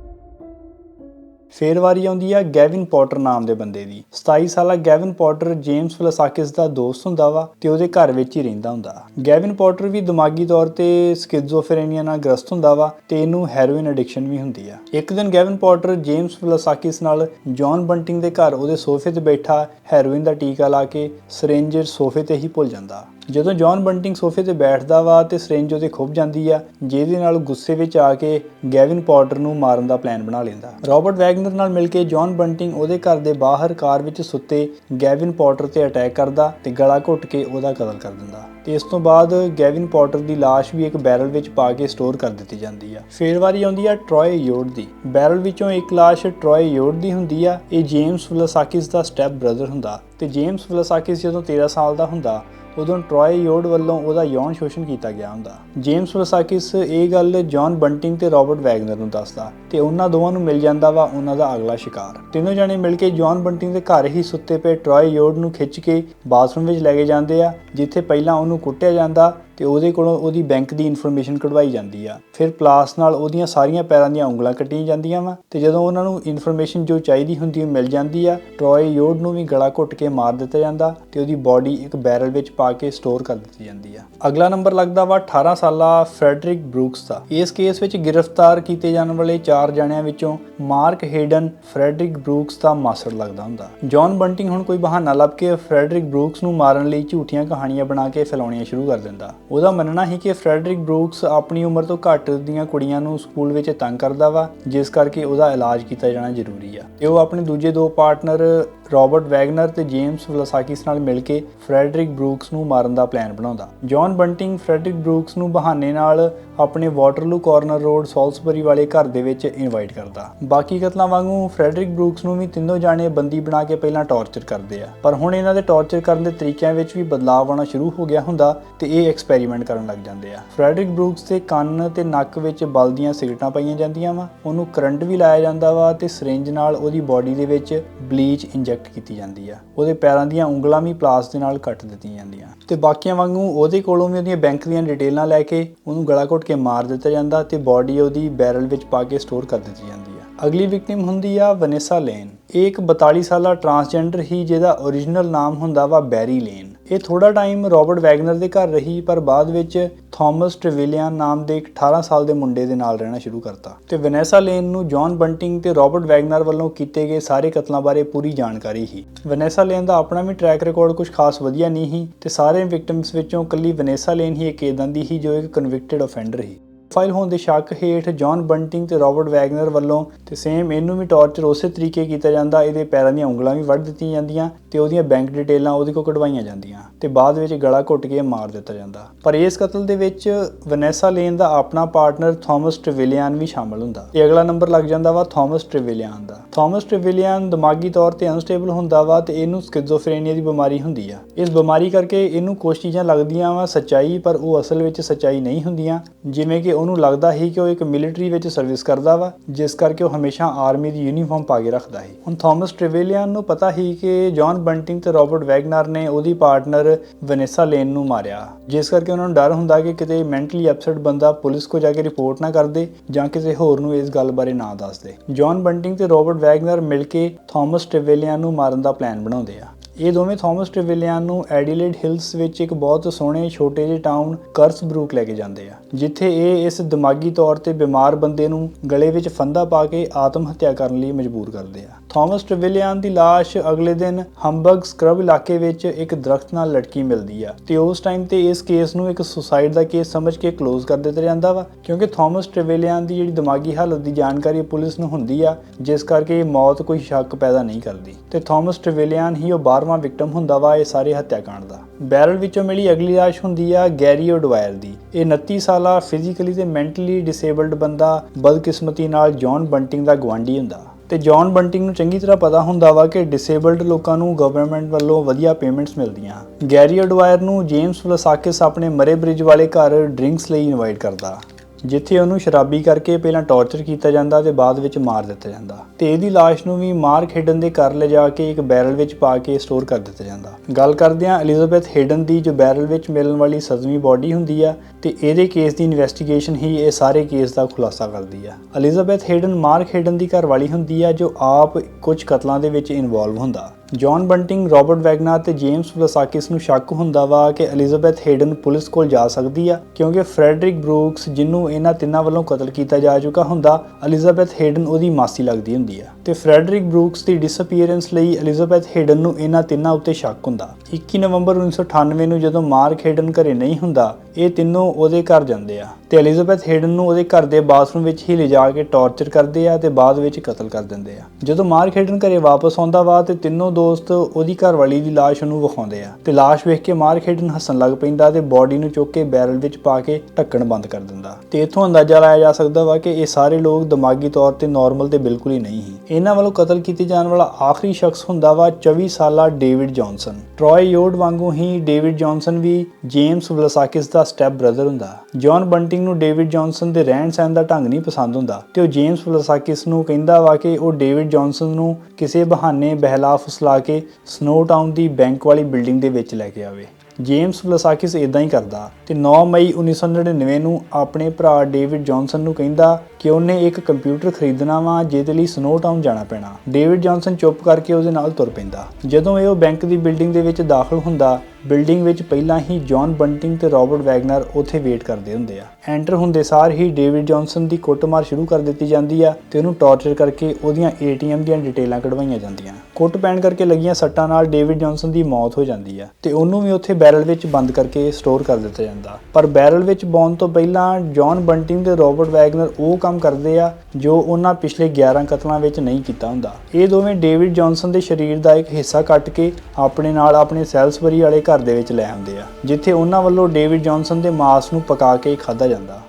ਫੇਰ ਵਾਰੀ ਆਉਂਦੀ ਆ ਗੈਵਿਨ ਪੋਟਰ ਨਾਮ ਦੇ ਬੰਦੇ ਦੀ। 27 ਸਾਲਾ ਗੈਵਿਨ ਪੋਟਰ ਜੇਮਸ ਫਲਸਾਕਿਸ ਦਾ ਦੋਸਤ ਹੁੰਦਾ ਵਾ ਤੇ ਉਹਦੇ ਘਰ ਵਿੱਚ ਹੀ ਰਹਿੰਦਾ ਹੁੰਦਾ। ਗੈਵਿਨ ਪੋਟਰ ਵੀ ਦਿਮਾਗੀ ਤੌਰ ਤੇ ਸਕਿਜ਼ੋਫਰੇਨੀਆ ਨਾਲ ਗ੍ਰਸਤ ਹੁੰਦਾ ਵਾ ਤੇ ਇਹਨੂੰ ਹੈਰੋਇਨ ਐਡਿਕਸ਼ਨ ਵੀ ਹੁੰਦੀ ਆ। ਇੱਕ ਦਿਨ ਗੈਵਿਨ ਪੋਟਰ ਜੇਮਸ ਫਲਸਾਕਿਸ ਨਾਲ ਜੌਨ ਬੰਟਿੰਗ ਦੇ ਘਰ ਉਹਦੇ ਸੋਫੇ ਤੇ ਬੈਠਾ, ਹੈਰੋਇਨ ਦਾ ਟੀਕਾ ਲਾ ਕੇ ਸਿਰਿੰਜ ਸੋਫੇ ਤੇ ਹੀ ਭੁੱਲ ਜਾਂਦਾ। ਜਦੋਂ ਜੌਨ ਬੰਟਿੰਗ ਸੋਫੇ ਤੇ ਬੈਠਦਾ ਵਾ ਤੇ ਸਰਿੰਜ ਉਹਦੇ ਖੁੱਭ ਜਾਂਦੀ ਆ, ਜਿਹਦੇ ਨਾਲ ਗੁੱਸੇ ਵਿੱਚ ਆ ਕੇ ਗੈਵਿਨ ਪੋਟਰ ਨੂੰ ਮਾਰਨ ਦਾ ਪਲਾਨ ਬਣਾ ਲੈਂਦਾ। ਰਾਬਰਟ ਵੈਗਨਰ ਨਾਲ ਮਿਲ ਕੇ ਜੌਨ ਬੰਟਿੰਗ ਉਹਦੇ ਘਰ ਦੇ ਬਾਹਰ ਕਾਰ ਵਿੱਚ ਸੁੱਤੇ ਗੈਵਿਨ ਪੋਟਰ ਤੇ ਅਟੈਕ ਕਰਦਾ ਤੇ ਗਲਾ ਘੁੱਟ ਕੇ ਉਹਦਾ ਕਤਲ ਕਰ ਦਿੰਦਾ। ਤੇ ਇਸ ਤੋਂ ਬਾਅਦ ਗੈਵਿਨ ਪੋਟਰ ਦੀ ਲਾਸ਼ ਵੀ ਇੱਕ ਬੈਰਲ ਵਿੱਚ ਪਾ ਕੇ ਸਟੋਰ ਕਰ ਦਿੱਤੀ ਜਾਂਦੀ ਆ। ਫੇਰ ਵਾਰੀ ਆਉਂਦੀ ਆ ਟ੍ਰੋਏ ਯੋਡ ਦੀ। ਬੈਰਲ ਵਿੱਚੋਂ ਇੱਕ ਲਾਸ਼ ਟ੍ਰੋਏ ਯੋਡ ਦੀ ਹੁੰਦੀ ਆ। ਇਹ ਜੇਮਸ ਵਲਸਾਕਿਸ ਦਾ ਸਟੈਪ ਬ੍ਰਦਰ ਹੁੰਦਾ ਤੇ ਜੇਮਸ ਵਲਸਾਕਿਸ ਜਦੋਂ 13 ਸਾਲ ਦਾ ਹੁੰਦਾ ਉਦੋਂ ਟ੍ਰੋਏ ਯੋਰਡ ਵੱਲੋਂ ਉਹਦਾ ਯੌਨ ਸ਼ੋਸ਼ਣ ਕੀਤਾ ਗਿਆ ਹੁੰਦਾ। ਜੇਮਸ ਵਲਸਾਕਿਸ ਇਹ ਗੱਲ ਜੌਨ ਬੰਟਿੰਗ ਤੇ ਰਾਬਰਟ ਵੈਗਨਰ ਨੂੰ ਦੱਸਦਾ ਤੇ ਉਹਨਾਂ ਦੋਵਾਂ ਨੂੰ ਮਿਲ ਜਾਂਦਾ ਵਾ ਉਹਨਾਂ ਦਾ ਅਗਲਾ ਸ਼ਿਕਾਰ। ਤਿੰਨੋਂ ਜਣੇ ਮਿਲ ਕੇ ਜੌਨ ਬੰਟਿੰਗ ਦੇ ਘਰ ਹੀ ਸੁੱਤੇ ਪਏ ਟ੍ਰੋਏ ਯੋਰਡ ਨੂੰ ਖਿੱਚ ਕੇ ਬਾਥਰੂਮ ਵਿੱਚ ਲੈ ਕੇ ਜਾਂਦੇ ਆ, ਜਿੱਥੇ ਪਹਿਲਾਂ ਉਹਨੂੰ ਕੁੱਟਿਆ ਜਾਂਦਾ ਤੇ ਉਹਦੇ ਕੋਲੋਂ ਉਹਦੀ ਬੈਂਕ ਦੀ ਇਨਫੋਰਮੇਸ਼ਨ ਕਢਵਾਈ ਜਾਂਦੀ ਆ। ਫਿਰ ਪਲਾਸ ਨਾਲ ਉਹਦੀਆਂ ਸਾਰੀਆਂ ਪੈਰਾਂ ਦੀਆਂ ਉਂਗਲਾਂ ਕੱਟੀਆਂ ਜਾਂਦੀਆਂ ਵਾ ਤੇ ਜਦੋਂ ਉਹਨਾਂ ਨੂੰ ਇਨਫੋਰਮੇਸ਼ਨ ਜੋ ਚਾਹੀਦੀ ਹੁੰਦੀ ਉਹ ਮਿਲ ਜਾਂਦੀ ਆ, ਟਰੋਏ ਯੋਡ ਨੂੰ ਵੀ ਗਲਾ ਘੁੱਟ ਕੇ ਮਾਰ ਦਿੱਤਾ ਜਾਂਦਾ ਤੇ ਉਹਦੀ ਬਾਡੀ ਇੱਕ ਬੈਰਲ ਵਿੱਚ ਪਾ ਕੇ ਸਟੋਰ ਕਰ ਦਿੱਤੀ ਜਾਂਦੀ ਆ। ਅਗਲਾ ਨੰਬਰ ਲੱਗਦਾ ਵਾ 18 ਸਾਲਾ ਫੈਡਰਿਕ ਬਰੂਕਸ ਦਾ। ਇਸ ਕੇਸ ਵਿੱਚ ਗ੍ਰਿਫਤਾਰ ਕੀਤੇ ਜਾਣ ਵਾਲੇ ਚਾਰ ਜਣਿਆਂ ਵਿੱਚੋਂ ਮਾਰਕ ਹੇਡਨ ਫੈਡਰਿਕ ਬਰੂਕਸ ਦਾ ਮਾਸਟਰ ਲੱਗਦਾ ਹੁੰਦਾ। ਜੌਨ ਬੰਟਿੰਗ ਹੁਣ ਕੋਈ ਬਹਾਨਾ ਲੱਭ ਕੇ ਫੈਡਰਿਕ ਬਰੂਕਸ ਨੂੰ ਮਾਰਨ ਲਈ ਝੂਠੀਆਂ ਕਹਾਣੀਆਂ ਬਣਾ ਕੇ ਫੈਲਾਉਣੀਆਂ ਸ਼ੁਰੂ ਕਰ ਦਿੰਦਾ। ਉਹਦਾ ਮੰਨਣਾ ਸੀ ਕਿ ਫੈਡਰਿਕ ਬਰੂਕਸ ਆਪਣੀ ਉਮਰ ਤੋਂ ਘੱਟ ਦੀਆਂ ਕੁੜੀਆਂ ਨੂੰ ਸਕੂਲ ਵਿੱਚ ਤੰਗ ਕਰਦਾ ਵਾ, ਜਿਸ ਕਰਕੇ ਉਹਦਾ ਇਲਾਜ ਕੀਤਾ ਜਾਣਾ ਜ਼ਰੂਰੀ ਆ। ਤੇ ਉਹ ਆਪਣੇ ਦੂਜੇ ਦੋ ਪਾਰਟਨਰ ਰਾਬਰਟ ਵੈਗਨਰ ਤੇ ਜੇਮਸ ਵਲਸਾਕਿਸ ਨਾਲ ਮਿਲ ਕੇ ਫੈਡਰਿਕ ਬਰੂਕਸ ਨੂੰ ਮਾਰਨ ਦਾ ਪਲਾਨ ਬਣਾਉਂਦਾ। ਜੌਨ ਬੰਟਿੰਗ ਫੈਡਰਿਕ ਬਰੂਕਸ ਨੂੰ ਬਹਾਨੇ ਨਾਲ ਆਪਣੇ ਵਾਟਰਲੂ ਕਾਰਨਰ ਰੋਡ, ਸੌਲਸਬਰੀ ਵਾਲੇ ਘਰ ਦੇ ਵਿੱਚ ਇਨਵਾਈਟ ਕਰਦਾ। ਬਾਕੀ ਕਤਲਾਂ ਵਾਂਗੂ ਫੈਡਰਿਕ ਬਰੂਕਸ ਨੂੰ ਵੀ ਤਿੰਨੋਂ ਜਾਣੇ ਬੰਦੀ ਬਣਾ ਕੇ ਪਹਿਲਾਂ ਟੌਰਚਰ ਕਰਦੇ ਆ। ਪਰ ਹੁਣ ਇਹਨਾਂ ਦੇ ਟੌਰਚਰ ਕਰਨ ਦੇ ਤਰੀਕਿਆਂ ਵਿੱਚ ਵੀ ਬਦਲਾਅ ਆਉਣਾ ਸ਼ੁਰੂ ਹੋ ਗਿਆ ਹੁੰਦਾ ਤੇ ਇਹ ਐਕਸਪੈਰੀਮੈਂਟ ਕਰਨ ਲੱਗ ਜਾਂਦੇ ਆ। ਫੈਡਰਿਕ ਬਰੂਕਸ ਦੇ ਕੰਨ ਤੇ ਨੱਕ ਵਿੱਚ ਬਲਦੀਆਂ ਸਿਗਰਟਾਂ ਪਾਈਆਂ ਜਾਂਦੀਆਂ ਵਾ, ਉਹਨੂੰ ਕਰੰਟ ਵੀ ਲਾਇਆ ਜਾਂਦਾ ਵਾ ਤੇ ਸਿਰਿੰਜ ਨਾਲ ਉਹਦੀ ਬਾਡੀ ਦੇ ਵਿੱਚ ਬਲੀਚ ਇੰਜੈਕਟ ਕੀਤੀ ਜਾਂਦੀ ਆ। ਉਹਦੇ ਪੈਰਾਂ ਦੀਆਂ ਉਂਗਲਾਂ ਵੀ ਪਲਾਸ ਦੇ ਨਾਲ ਕੱਟ ਦਿੱਤੀਆਂ ਜਾਂਦੀਆਂ। ਤੇ ਬਾਕੀਆਂ ਵਾਂਗੂ ਉਹਦੇ ਕੋਲੋਂ ਵੀ ਉਹਦੀਆਂ ਬੈਂਕ ਦੀਆਂ ਡਿਟੇਲਾਂ ਲੈ ਕੇ ਉਹਨੂੰ ਗਲਾ ਘੁੱਟ ਕੇ ਮਾਰ ਦਿੱਤਾ ਜਾਂਦਾ ਤੇ ਬਾਡੀ ਉਹਦੀ ਬੈਰਲ ਵਿੱਚ ਪਾ ਕੇ ਸਟੋਰ ਕਰ ਦਿੱਤੀ ਜਾਂਦੀ ਆ। ਅਗਲੀ ਵਿਕਟਿਮ ਹੁੰਦੀ ਆ ਵਨੇਸਾ ਲੇਨ ਇਹ ਇੱਕ 42 ਸਾਲਾ ਟਰਾਂਸਜੈਂਡਰ ਹੀ ਜਿਹਦਾ origignal ਨਾਮ ਹੁੰਦਾ ਵਾ ਬੈਰੀ ਲੇਨ ਇਹ ਥੋੜਾ ਟਾਈਮ ਰਾਬਰਟ ਵੈਗਨਰ ਦੇ ਘਰ ਰਹੀ, ਪਰ ਬਾਅਦ ਵਿੱਚ ਥਾਮਸ ਟ੍ਰਿਵੇਲੀਅਨ ਨਾਮ ਦੇ ਇੱਕ 18 ਸਾਲ ਦੇ ਮੁੰਡੇ ਦੇ ਨਾਲ ਰਹਿਣਾ ਸ਼ੁਰੂ ਕਰਤਾ। ਤੇ ਵਨੇਸਾ ਲੇਨ ਨੂੰ ਜੌਨ ਬੰਟਿੰਗ ਤੇ ਰਾਬਰਟ ਵੈਗਨਰ ਵੱਲੋਂ ਕੀਤੇ ਗਏ ਸਾਰੇ ਕਤਲਾਂ ਬਾਰੇ ਪੂਰੀ ਜਾਣਕਾਰੀ ਸੀ ਵਨੇਸਾ ਲੇਨ ਦਾ ਆਪਣਾ ਵੀ ਟਰੈਕ ਰਿਕਾਰਡ ਕੁਝ ਖਾਸ ਵਧੀਆ ਨਹੀਂ ਸੀ ਤੇ ਸਾਰੇ ਵਿਕਟਿਮਸ ਵਿੱਚੋਂ ਕੱਲੀ ਵਨੇਸਾ ਲੇਨ ਹੀ ਇੱਕ ਇਦਾਂ ਦੀ ਸੀ ਜੋ ਇੱਕ ਕਨਵਿਕਟਡ ਆਫੈਂਡਰ ਸੀ ਫਾਈਲ ਹੋਣ ਦੇ ਸ਼ੱਕ ਹੇਠ ਜੌਨ ਬੰਟਿੰਗ ਤੇ ਰਾਬਰਟ ਵੈਗਨਰ ਵੱਲੋਂ ਤੇ ਸੇਮ ਇਹਨੂੰ ਵੀ ਟੌਰਚਰ ਉਸੇ ਤਰੀਕੇ ਕੀਤਾ ਜਾਂਦਾ, ਇਹਦੇ ਪੈਰਾਂ ਦੀਆਂ ਉਂਗਲਾਂ ਵੀ ਵੱਢ ਦਿੱਤੀਆਂ ਜਾਂਦੀਆਂ ਤੇ ਉਹਦੀਆਂ ਬੈਂਕ ਡਿਟੇਲਾਂ ਉਹਦੇ ਕੋਲ ਕਢਵਾਈਆਂ ਜਾਂਦੀਆਂ ਤੇ ਬਾਅਦ ਵਿੱਚ ਗਲਾ ਘੁੱਟ ਕੇ ਮਾਰ ਦਿੱਤਾ ਜਾਂਦਾ। ਪਰ ਇਸ ਕਤਲ ਦੇ ਵਿੱਚ ਵਨੈਸਾ ਲੇਨ ਦਾ ਆਪਣਾ ਪਾਰਟਨਰ ਥਾਮਸ ਟ੍ਰਿਵਿਲੀਅਨ ਵੀ ਸ਼ਾਮਲ ਹੁੰਦਾ। ਤੇ ਅਗਲਾ ਨੰਬਰ ਲੱਗ ਜਾਂਦਾ ਵਾ ਥਾਮਸ ਟ੍ਰਿਵੇਲੀਅਨ ਦਾ। ਥਾਮਸ ਟ੍ਰਿਵੇਲੀਅਨ ਦਿਮਾਗੀ ਤੌਰ ਤੇ ਅਨਸਟੇਬਲ ਹੁੰਦਾ ਵਾ ਤੇ ਇਹਨੂੰ ਸਕਿਜ਼ੋਫਰੇਨੀਆ ਦੀ ਬਿਮਾਰੀ ਹੁੰਦੀ ਆ। ਇਸ ਬਿਮਾਰੀ ਕਰਕੇ ਇਹਨੂੰ ਕੁਝ ਚੀਜ਼ਾਂ ਲੱਗਦੀਆਂ ਵਾ ਸੱਚਾਈ, ਪਰ ਉਹ ਅਸਲ ਵਿੱਚ ਸੱਚਾਈ ਨਹੀਂ ਹੁੰਦੀਆਂ, ਜਿਵੇਂ ਕਿ ਉਹਨੂੰ ਲੱਗਦਾ ਸੀ ਕਿ ਉਹ ਇੱਕ ਮਿਲਟਰੀ ਵਿੱਚ ਸਰਵਿਸ ਕਰਦਾ ਵਾ, ਜਿਸ ਕਰਕੇ ਉਹ ਹਮੇਸ਼ਾ ਆਰਮੀ ਦੀ ਯੂਨੀਫਾਰਮ ਪਾ ਕੇ ਰੱਖਦਾ ਸੀ। ਹੁਣ ਥਾਮਸ ਟ੍ਰਿਵੇਲੀਅਨ ਨੂੰ ਪਤਾ ਸੀ ਕਿ ਜੌਨ ਬੰਟਿੰਗ ਤੇ ਰਾਬਰਟ ਵੈਗਨਰ ਨੇ ਉਹਦੀ ਪਾਰਟਨਰ ਵਨੇਸਾ ਲੇਨ ਨੂੰ ਮਾਰਿਆ, ਜਿਸ ਕਰਕੇ ਉਹਨਾਂ ਨੂੰ ਡਰ ਹੁੰਦਾ ਕਿ ਕਿਤੇ ਮੈਂਟਲੀ ਅਪਸੈਟ ਬੰਦਾ ਪੁਲਿਸ ਕੋ ਜਾ ਕੇ ਰਿਪੋਰਟ ਨਾ ਕਰ ਦੇ ਜਾਂ ਕਿਸੇ ਹੋਰ ਨੂੰ ਇਸ ਗੱਲ ਬਾਰੇ ਨਾ ਦੱਸ ਦੇ। ਜੌਨ ਬੰਟਿੰਗ ਤੇ ਰਾਬਰਟ ਵੈਗਨਰ ਮਿਲ ਕੇ ਥਾਮਸ ਟ੍ਰਿਵੇਲੀਅਨ ਨੂੰ ਮਾਰਨ ਦਾ ਪਲਾਨ ਬਣਾਉਂਦੇ ਆ। ਇਹ ਦੋਵੇਂ ਥਾਮਸ ਟ੍ਰਿਵੇਲੀਅਨ ਨੂੰ ਐਡੀਲੇਡ ਹਿਲਸ ਵਿੱਚ ਇੱਕ ਬਹੁਤ ਸੋਹਣੇ ਛੋਟੇ ਜਿਹੇ ਟਾਊਨ ਕਰਸਬਰੂਕ ਲੈ ਕੇ ਜਾਂਦੇ ਆ, ਜਿੱਥੇ ਇਹ ਇਸ ਦਿਮਾਗੀ ਤੌਰ ਤੇ ਬਿਮਾਰ ਬੰਦੇ ਨੂੰ ਗਲੇ ਵਿੱਚ ਫੰਦਾ ਪਾ ਕੇ ਆਤਮ ਹੱਤਿਆ ਕਰਨ ਲਈ ਮਜਬੂਰ ਕਰਦੇ ਆ। ਥਾਮਸ ਟ੍ਰਿਵੇਲੀਅਨ ਦੀ ਲਾਸ਼ ਅਗਲੇ ਦਿਨ ਹੰਬਰਗ ਸਕ੍ਰਬ ਇਲਾਕੇ ਵਿੱਚ ਇੱਕ ਦਰਖਤ ਨਾਲ ਲਟਕੀ ਮਿਲਦੀ ਆ ਤੇ ਉਸ ਟਾਈਮ ਤੇ ਇਸ ਕੇਸ ਨੂੰ ਇੱਕ ਸੁਸਾਈਡ ਦਾ ਕੇਸ ਸਮਝ ਕੇ ਕਲੋਜ਼ ਕਰ ਦਿੱਤਾ ਜਾਂਦਾ ਵਾ, ਕਿਉਂਕਿ ਥਾਮਸ ਟ੍ਰਿਵੇਲੀਅਨ ਦੀ ਜਿਹੜੀ ਦਿਮਾਗੀ ਹਾਲਤ ਦੀ ਜਾਣਕਾਰੀ ਪੁਲਿਸ ਨੂੰ ਹੁੰਦੀ ਆ, ਜਿਸ ਕਰਕੇ ਇਹ ਮੌਤ ਕੋਈ ਸ਼ੱਕ ਪੈਦਾ ਨਹੀਂ ਕਰਦੀ। ਤੇ ਥਾਮਸ ਟ੍ਰਿਵੇਲੀਅਨ ਹੀ ਉਹ ਬਾਹਰ 12ਵਾਂ ਵਿਕਟਮ ਹੁੰਦਾ ਵਾ ਇਹ ਸਾਰੇ ਹੱਤਿਆਕਾਂਡ ਦਾ। ਬੈਰਲ ਵਿੱਚੋਂ ਮਿਲੀ ਅਗਲੀ ਲਾਸ਼ ਹੁੰਦੀ ਆ ਗੈਰੀ ਓਡਵਾਇਰ ਦੀ। ਇਹ 29 ਸਾਲਾ ਫਿਜ਼ੀਕਲੀ ਤੇ ਮੈਂਟਲੀ ਡਿਸੇਬਲਡ ਬੰਦਾ, ਬਦਕਿਸਮਤੀ ਨਾਲ ਜੌਨ ਬੰਟਿੰਗ ਦਾ ਗਵਾਂਢੀ ਹੁੰਦਾ। ਤੇ ਜੌਨ ਬੰਟਿੰਗ ਨੂੰ ਚੰਗੀ ਤਰ੍ਹਾਂ ਪਤਾ ਹੁੰਦਾ ਵਾ ਕਿ ਡਿਸੇਬਲਡ ਲੋਕਾਂ ਨੂੰ ਗਵਰਨਮੈਂਟ ਵੱਲੋਂ ਵਧੀਆ ਪੇਮੈਂਟਸ ਮਿਲਦੀਆਂ। ਗੈਰੀ ਓਡਵਾਇਰ ਨੂੰ ਜੇਮਸ ਵਲਸਾਕਿਸ ਆਪਣੇ ਮਰੇ ਬ੍ਰਿਜ ਵਾਲੇ ਘਰ ਡਰਿੰਕਸ ਲਈ ਇਨਵਾਈਟ ਕਰਦਾ। ਜਿੱਥੇ ਉਹਨੂੰ ਸ਼ਰਾਬੀ ਕਰਕੇ ਪਹਿਲਾਂ ਟੌਰਚਰ ਕੀਤਾ ਜਾਂਦਾ ਤੇ ਬਾਅਦ ਵਿੱਚ ਮਾਰ ਦਿੱਤਾ ਜਾਂਦਾ। ਤੇ ਇਹਦੀ ਲਾਸ਼ ਨੂੰ ਵੀ ਮਾਰਕ ਖੇਡਣ ਦੇ ਘਰ ਲਿਜਾ ਕੇ ਇੱਕ ਬੈਰਲ ਵਿੱਚ ਪਾ ਕੇ ਸਟੋਰ ਕਰ ਦਿੱਤਾ ਜਾਂਦਾ। ਗੱਲ ਕਰਦੇ ਹਾਂ ਐਲਿਜ਼ਾਬੈਥ ਹੈਡਨ ਦੀ ਜੋ ਬੈਰਲ ਵਿੱਚ ਮਿਲਣ ਵਾਲੀ ਸਦਵੀਂ ਬਾਡੀ ਹੁੰਦੀ ਆ ਤੇ ਇਹਦੇ ਕੇਸ ਦੀ ਇਨਵੈਸਟੀਗੇਸ਼ਨ ਹੀ ਇਹ ਸਾਰੇ ਕੇਸ ਦਾ ਖੁਲਾਸਾ ਕਰਦੀ ਆ। ਐਲਿਜ਼ਾਬੈਥ ਹੇਡਨ ਮਾਰਕ ਹੇਡਨ ਦੀ ਘਰਵਾਲੀ ਹੁੰਦੀ ਆ ਜੋ ਆਪ ਕੁਝ ਕਤਲਾਂ ਦੇ ਵਿੱਚ ਇਨਵੋਲਵ ਹੁੰਦਾ। ਜੌਨ ਬੰਟਿੰਗ ਰਾਬਰਟ ਵੈਗਨਰ ਤੇ ਜੇਮਸ ਵਲਸਾਕਿਸ ਨੂੰ ਸ਼ੱਕ ਹੁੰਦਾ ਵਾ ਕਿ ਐਲਿਜ਼ਾਬੈਥ ਹੇਡਨ ਪੁਲਿਸ ਕੋਲ ਜਾ ਸਕਦੀ ਆ, ਕਿਉਂਕਿ ਫ੍ਰੈਡਰਿਕ ਬਰੂਕਸ ਜਿਹਨੂੰ ਇਹਨਾਂ ਤਿੰਨਾਂ ਵੱਲੋਂ ਕਤਲ ਕੀਤਾ ਜਾ ਚੁੱਕਾ ਹੁੰਦਾ ਐਲਿਜ਼ਾਬੈਥ ਹੇਡਨ ਉਹਦੀ ਮਾਸੀ ਲੱਗਦੀ ਹੁੰਦੀ ਆ। ਤੇ ਫ੍ਰੈਡਰਿਕ ਬਰੂਕਸ ਦੀ ਡਿਸਅਪੀਅਰੈਂਸ ਲਈ ਐਲਿਜ਼ਾਬੈਥ ਹੇਡਨ ਨੂੰ ਇਹਨਾਂ ਤਿੰਨਾਂ ਉੱਤੇ ਸ਼ੱਕ ਹੁੰਦਾ। 21 ਨਵੰਬਰ 1998 ਨੂੰ ਜਦੋਂ ਮਾਰਕ ਹੇਡਨ ਘਰੇ ਨਹੀਂ ਹੁੰਦਾ, ਇਹ ਤਿੰਨੋਂ ਉਹਦੇ ਘਰ ਜਾਂਦੇ ਆ ਤੇ ਐਲਿਜ਼ਾਬੈਥ ਹੇਡਨ ਨੂੰ ਉਹਦੇ ਘਰ ਦੇ ਬਾਥਰੂਮ ਵਿੱਚ ਹੀ ਲਿਜਾ ਕੇ ਟੌਰਚਰ ਕਰਦੇ ਆ ਤੇ ਬਾਅਦ ਵਿੱਚ ਕਤਲ ਕਰ ਦਿੰਦੇ ਆ। ਜਦੋਂ ਮਾਰਕ ਹੇਡਨ ਘਰੇ ਵਾਪਸ ਆਉਂਦਾ ਵਾ ਤੇ ਤਿੰਨੋਂ ਦੋਸਤ ਉਹਦੀ ਘਰਵਾਲੀ ਦੀ ਲਾਸ਼ ਨੂੰ ਵਿਖਾਉਂਦੇ ਆ ਤੇ ਲਾਸ਼ ਵੇਖ ਕੇ ਮਾਰਕ ਹੇਡਨ ਹੱਸਣ ਲੱਗ ਪੈਂਦਾ ਤੇ ਬਾਡੀ ਨੂੰ ਚੁੱਕ ਕੇ ਬੈਰਲ ਵਿੱਚ ਪਾ ਕੇ ਢੱਕਣ ਬੰਦ ਕਰ ਦਿੰਦਾ। ਤੇ ਇਥੋਂ ਅੰਦਾਜ਼ਾ ਲਾਇਆ ਜਾ ਸਕਦਾ ਵਾ ਕਿ ਇਹ ਸਾਰੇ ਲੋਕ ਦਿਮਾਗੀ ਤੌਰ ਤੇ ਨਾਰਮਲ ਤੇ ਬਿਲਕੁਲ ਹੀ ਨਹੀਂ ਸੀ। ਇਹਨਾਂ ਵੱਲੋਂ ਕਤਲ ਕੀਤੇ ਜਾਣ ਵਾਲਾ ਆਖਰੀ ਸ਼ਖਸ ਹੁੰਦਾ ਵਾ 24 ਸਾਲਾ ਡੇਵਿਡ ਜੌਨਸਨ ਟ੍ਰੋਏ ਯੋਰਡ ਵਾਂਗੂ ਹੀ ਡੇਵਿਡ ਜੌਨਸਨ ਵੀ ਜੇਮਸ ਵਲਸਾਕਿਸ ਦਾ ਸਟੈਪ ਬ੍ਰਦਰ ਹੁੰਦਾ। ਜੌਨ ਬੰਟਿੰਗ ਨੂੰ ਡੇਵਿਡ ਜੌਨਸਨ ਦੇ ਰਹਿਣ ਸਹਿਣ ਦਾ ਢੰਗ ਨਹੀਂ ਪਸੰਦ ਹੁੰਦਾ ਤੇ ਉਹ ਜੇਮਸ ਫਲਸਾਕਿਸ ਨੂੰ ਕਹਿੰਦਾ ਵਾ ਕਿ ਉਹ ਡੇਵਿਡ ਜੌਨਸਨ ਨੂੰ ਕਿਸੇ ਬਹਾਨੇ ਬਹਿਲਾ ਫੁਸਲਾ ਕੇ ਸਨੋ ਟਾਊਨ ਦੀ ਬੈਂਕ ਵਾਲੀ ਬਿਲਡਿੰਗ ਦੇ ਵਿੱਚ ਲੈ ਕੇ ਆਵੇ। ਜੇਮਸ ਵਲਸਾਕਿਸ ਇਦਾਂ ਹੀ ਕਰਦਾ ਤੇ 9 ਮਈ 1999 ਨੂੰ ਆਪਣੇ ਭਰਾ ਡੇਵਿਡ ਜੌਨਸਨ ਨੂੰ ਕਹਿੰਦਾ ਕਿ ਉਹਨੇ ਇੱਕ ਕੰਪਿਊਟਰ ਖਰੀਦਣਾ ਵਾ, ਜਿਹਦੇ ਲਈ ਸਨੋ ਟਾਊਨ ਜਾਣਾ ਪੈਣਾ। ਡੇਵਿਡ ਜੌਨਸਨ ਚੁੱਪ ਕਰਕੇ ਉਹਦੇ ਨਾਲ ਤੁਰ ਪੈਂਦਾ। ਜਦੋਂ ਇਹ ਉਹ ਬੈਂਕ ਦੀ ਬਿਲਡਿੰਗ ਦੇ ਵਿੱਚ ਦਾਖਲ ਹੁੰਦਾ, ਬਿਲਡਿੰਗ ਵਿੱਚ ਪਹਿਲਾਂ ਹੀ ਜੌਨ ਬੰਟਿੰਗ ਤੇ ਰਾਬਰਟ ਵੈਗਨਰ ਉੱਥੇ ਵੇਟ ਕਰਦੇ ਹੁੰਦੇ ਆ। ਐਂਟਰ ਹੁੰਦੇ ਸਾਰ ਹੀ ਡੇਵਿਡ ਜੌਨਸਨ ਦੀ ਕੁੱਟਮਾਰ ਸ਼ੁਰੂ ਕਰ ਦਿੱਤੀ ਜਾਂਦੀ ਆ ਤੇ ਉਹਨੂੰ ਟੌਰਚਰ ਕਰਕੇ ਉਹਦੀਆਂ ਏਟੀਐਮ ਦੀਆਂ ਡਿਟੇਲਾਂ ਕਢਵਾਈਆਂ ਜਾਂਦੀਆਂ। ਕੁੱਟ ਪੈਣ ਕਰਕੇ ਲੱਗੀਆਂ ਸੱਟਾਂ ਨਾਲ ਡੇਵਿਡ ਜੌਨਸਨ ਦੀ ਮੌਤ ਹੋ ਜਾਂਦੀ ਆ ਤੇ ਉਹਨੂੰ ਵੀ ਉੱਥੇ ਬੈਰਲ ਵਿੱਚ ਬੰਦ ਕਰਕੇ ਸਟੋਰ ਕਰ ਦਿੱਤਾ ਜਾਂਦਾ। ਪਰ ਬੈਰਲ ਵਿੱਚ ਬੌਨ ਤੋਂ ਪਹਿਲਾਂ ਜੌਨ ਬੰਟਿੰਗ ਤੇ ਰੋਬਰਟ ਵੈਗਨਰ ਉਹ ਕੰਮ ਕਰਦੇ ਆ ਜੋ ਉਹਨਾਂ ਪਿਛਲੇ 11 ਕਤਲਾਂ ਵਿੱਚ ਨਹੀਂ ਕੀਤਾ ਹੁੰਦਾ। ਇਹ ਦੋਵੇਂ ਡੇਵਿਡ ਜੌਨਸਨ ਦੇ ਸਰੀਰ ਦਾ ਇੱਕ ਹਿੱਸਾ ਕੱਟ ਕੇ ਆਪਣੇ ਨਾਲ ਆਪਣੇ ਸੈਲਸਬਰੀ ਵਾਲੇ ਘਰ ਦੇ ਵਿੱਚ ਲੈ ਆਉਂਦੇ ਆ, ਜਿੱਥੇ ਉਹਨਾਂ ਵੱਲੋਂ ਡੇਵਿਡ ਜੌਨਸਨ ਦੇ ਮਾਸ ਨੂੰ ਪਕਾ ਕੇ ਖਾਧਾ ਜਾਂਦਾ।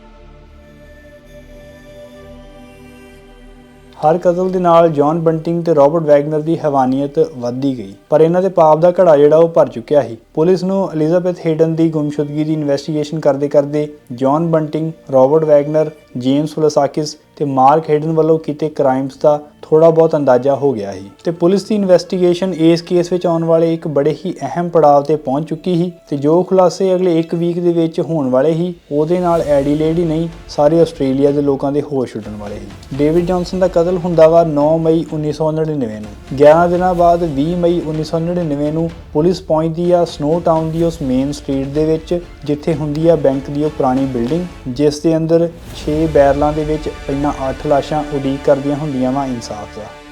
ਹਰ ਕਤਲ ਦੇ ਨਾਲ ਜੌਨ ਬੰਟਿੰਗ ਤੇ ਰਾਬਰਟ ਵੈਗਨਰ ਦੀ ਹੈਵਾਨੀਅਤ ਵੱਧਦੀ ਗਈ, ਪਰ ਇਹਨਾਂ ਦੇ ਪਾਪ ਦਾ ਘੜਾ ਜਿਹੜਾ ਉਹ ਭਰ ਚੁੱਕਿਆ ਸੀ। ਪੁਲਿਸ ਨੂੰ ਐਲਿਜ਼ਾਬੈਥ ਹੇਡਨ ਦੀ ਗੁੰਮਸ਼ੁਦਗੀ ਦੀ ਇਨਵੈਸਟੀਗੇਸ਼ਨ ਕਰਦੇ ਕਰਦੇ John Bunting, Robert Wagner, James Vlassakis ਤੇ ਮਾਰਕ ਹੇਡਨ ਵੱਲੋਂ ਕੀਤੇ ਕ੍ਰਾਈਮਸ ਦਾ ਥੋੜਾ ਬਹੁਤ ਅੰਦਾਜ਼ਾ ਹੋ ਗਿਆ ਸੀ ਤੇ ਪੁਲਿਸ ਦੀ ਇਨਵੈਸਟੀਗੇਸ਼ਨ ਇਸ ਕੇਸ ਵਿੱਚ ਆਉਣ ਵਾਲੇ ਇੱਕ ਬੜੇ ਹੀ ਅਹਿਮ ਪੜਾਅ ਤੇ ਪਹੁੰਚ ਚੁੱਕੀ ਸੀ ਤੇ ਜੋ ਖੁਲਾਸੇ ਅਗਲੇ 1 ਵੀਕ ਦੇ ਵਿੱਚ ਹੋਣ ਵਾਲੇ ਸੀ, ਉਹਦੇ ਨਾਲ ਐਡੀਲੇਡ ਹੀ ਨਹੀਂ, ਸਾਰੇ ਆਸਟ੍ਰੇਲੀਆ ਦੇ ਲੋਕਾਂ ਦੇ ਹੋਸ਼ ਉੱਡਣ ਵਾਲੇ ਸੀ। ਡੇਵਿਡ ਜੌਨਸਨ ਦਾ ਕਤਲ ਹੁੰਦਾ ਵਾ 9 ਮਈ 1999 ਨੂੰ। 11 ਦਿਨਾਂ ਬਾਅਦ 20 ਮਈ 1999 ਨੂੰ ਪੁਲਿਸ ਪਹੁੰਚਦੀ ਆ ਸਨੋ ਟਾਊਨ ਦੀ ਉਸ ਮੇਨ ਸਟਰੀਟ ਦੇ ਵਿੱਚ, ਜਿੱਥੇ ਹੁੰਦੀ ਆ ਬੈਂਕ ਦੀ ਉਹ ਪੁਰਾਣੀ ਬਿਲਡਿੰਗ, ਜਿਸ ਦੇ ਅੰਦਰ 6 ਬੈਰਲਾਂ ਦੇ ਵਿੱਚ ਪਹਿਲਾਂ 8 ਲਾਸ਼ਾਂ ਉਡੀਕ ਕਰਦੀਆਂ ਹੁੰਦੀਆਂ ਵਾ ਇਨਸਾਫ ਦਾ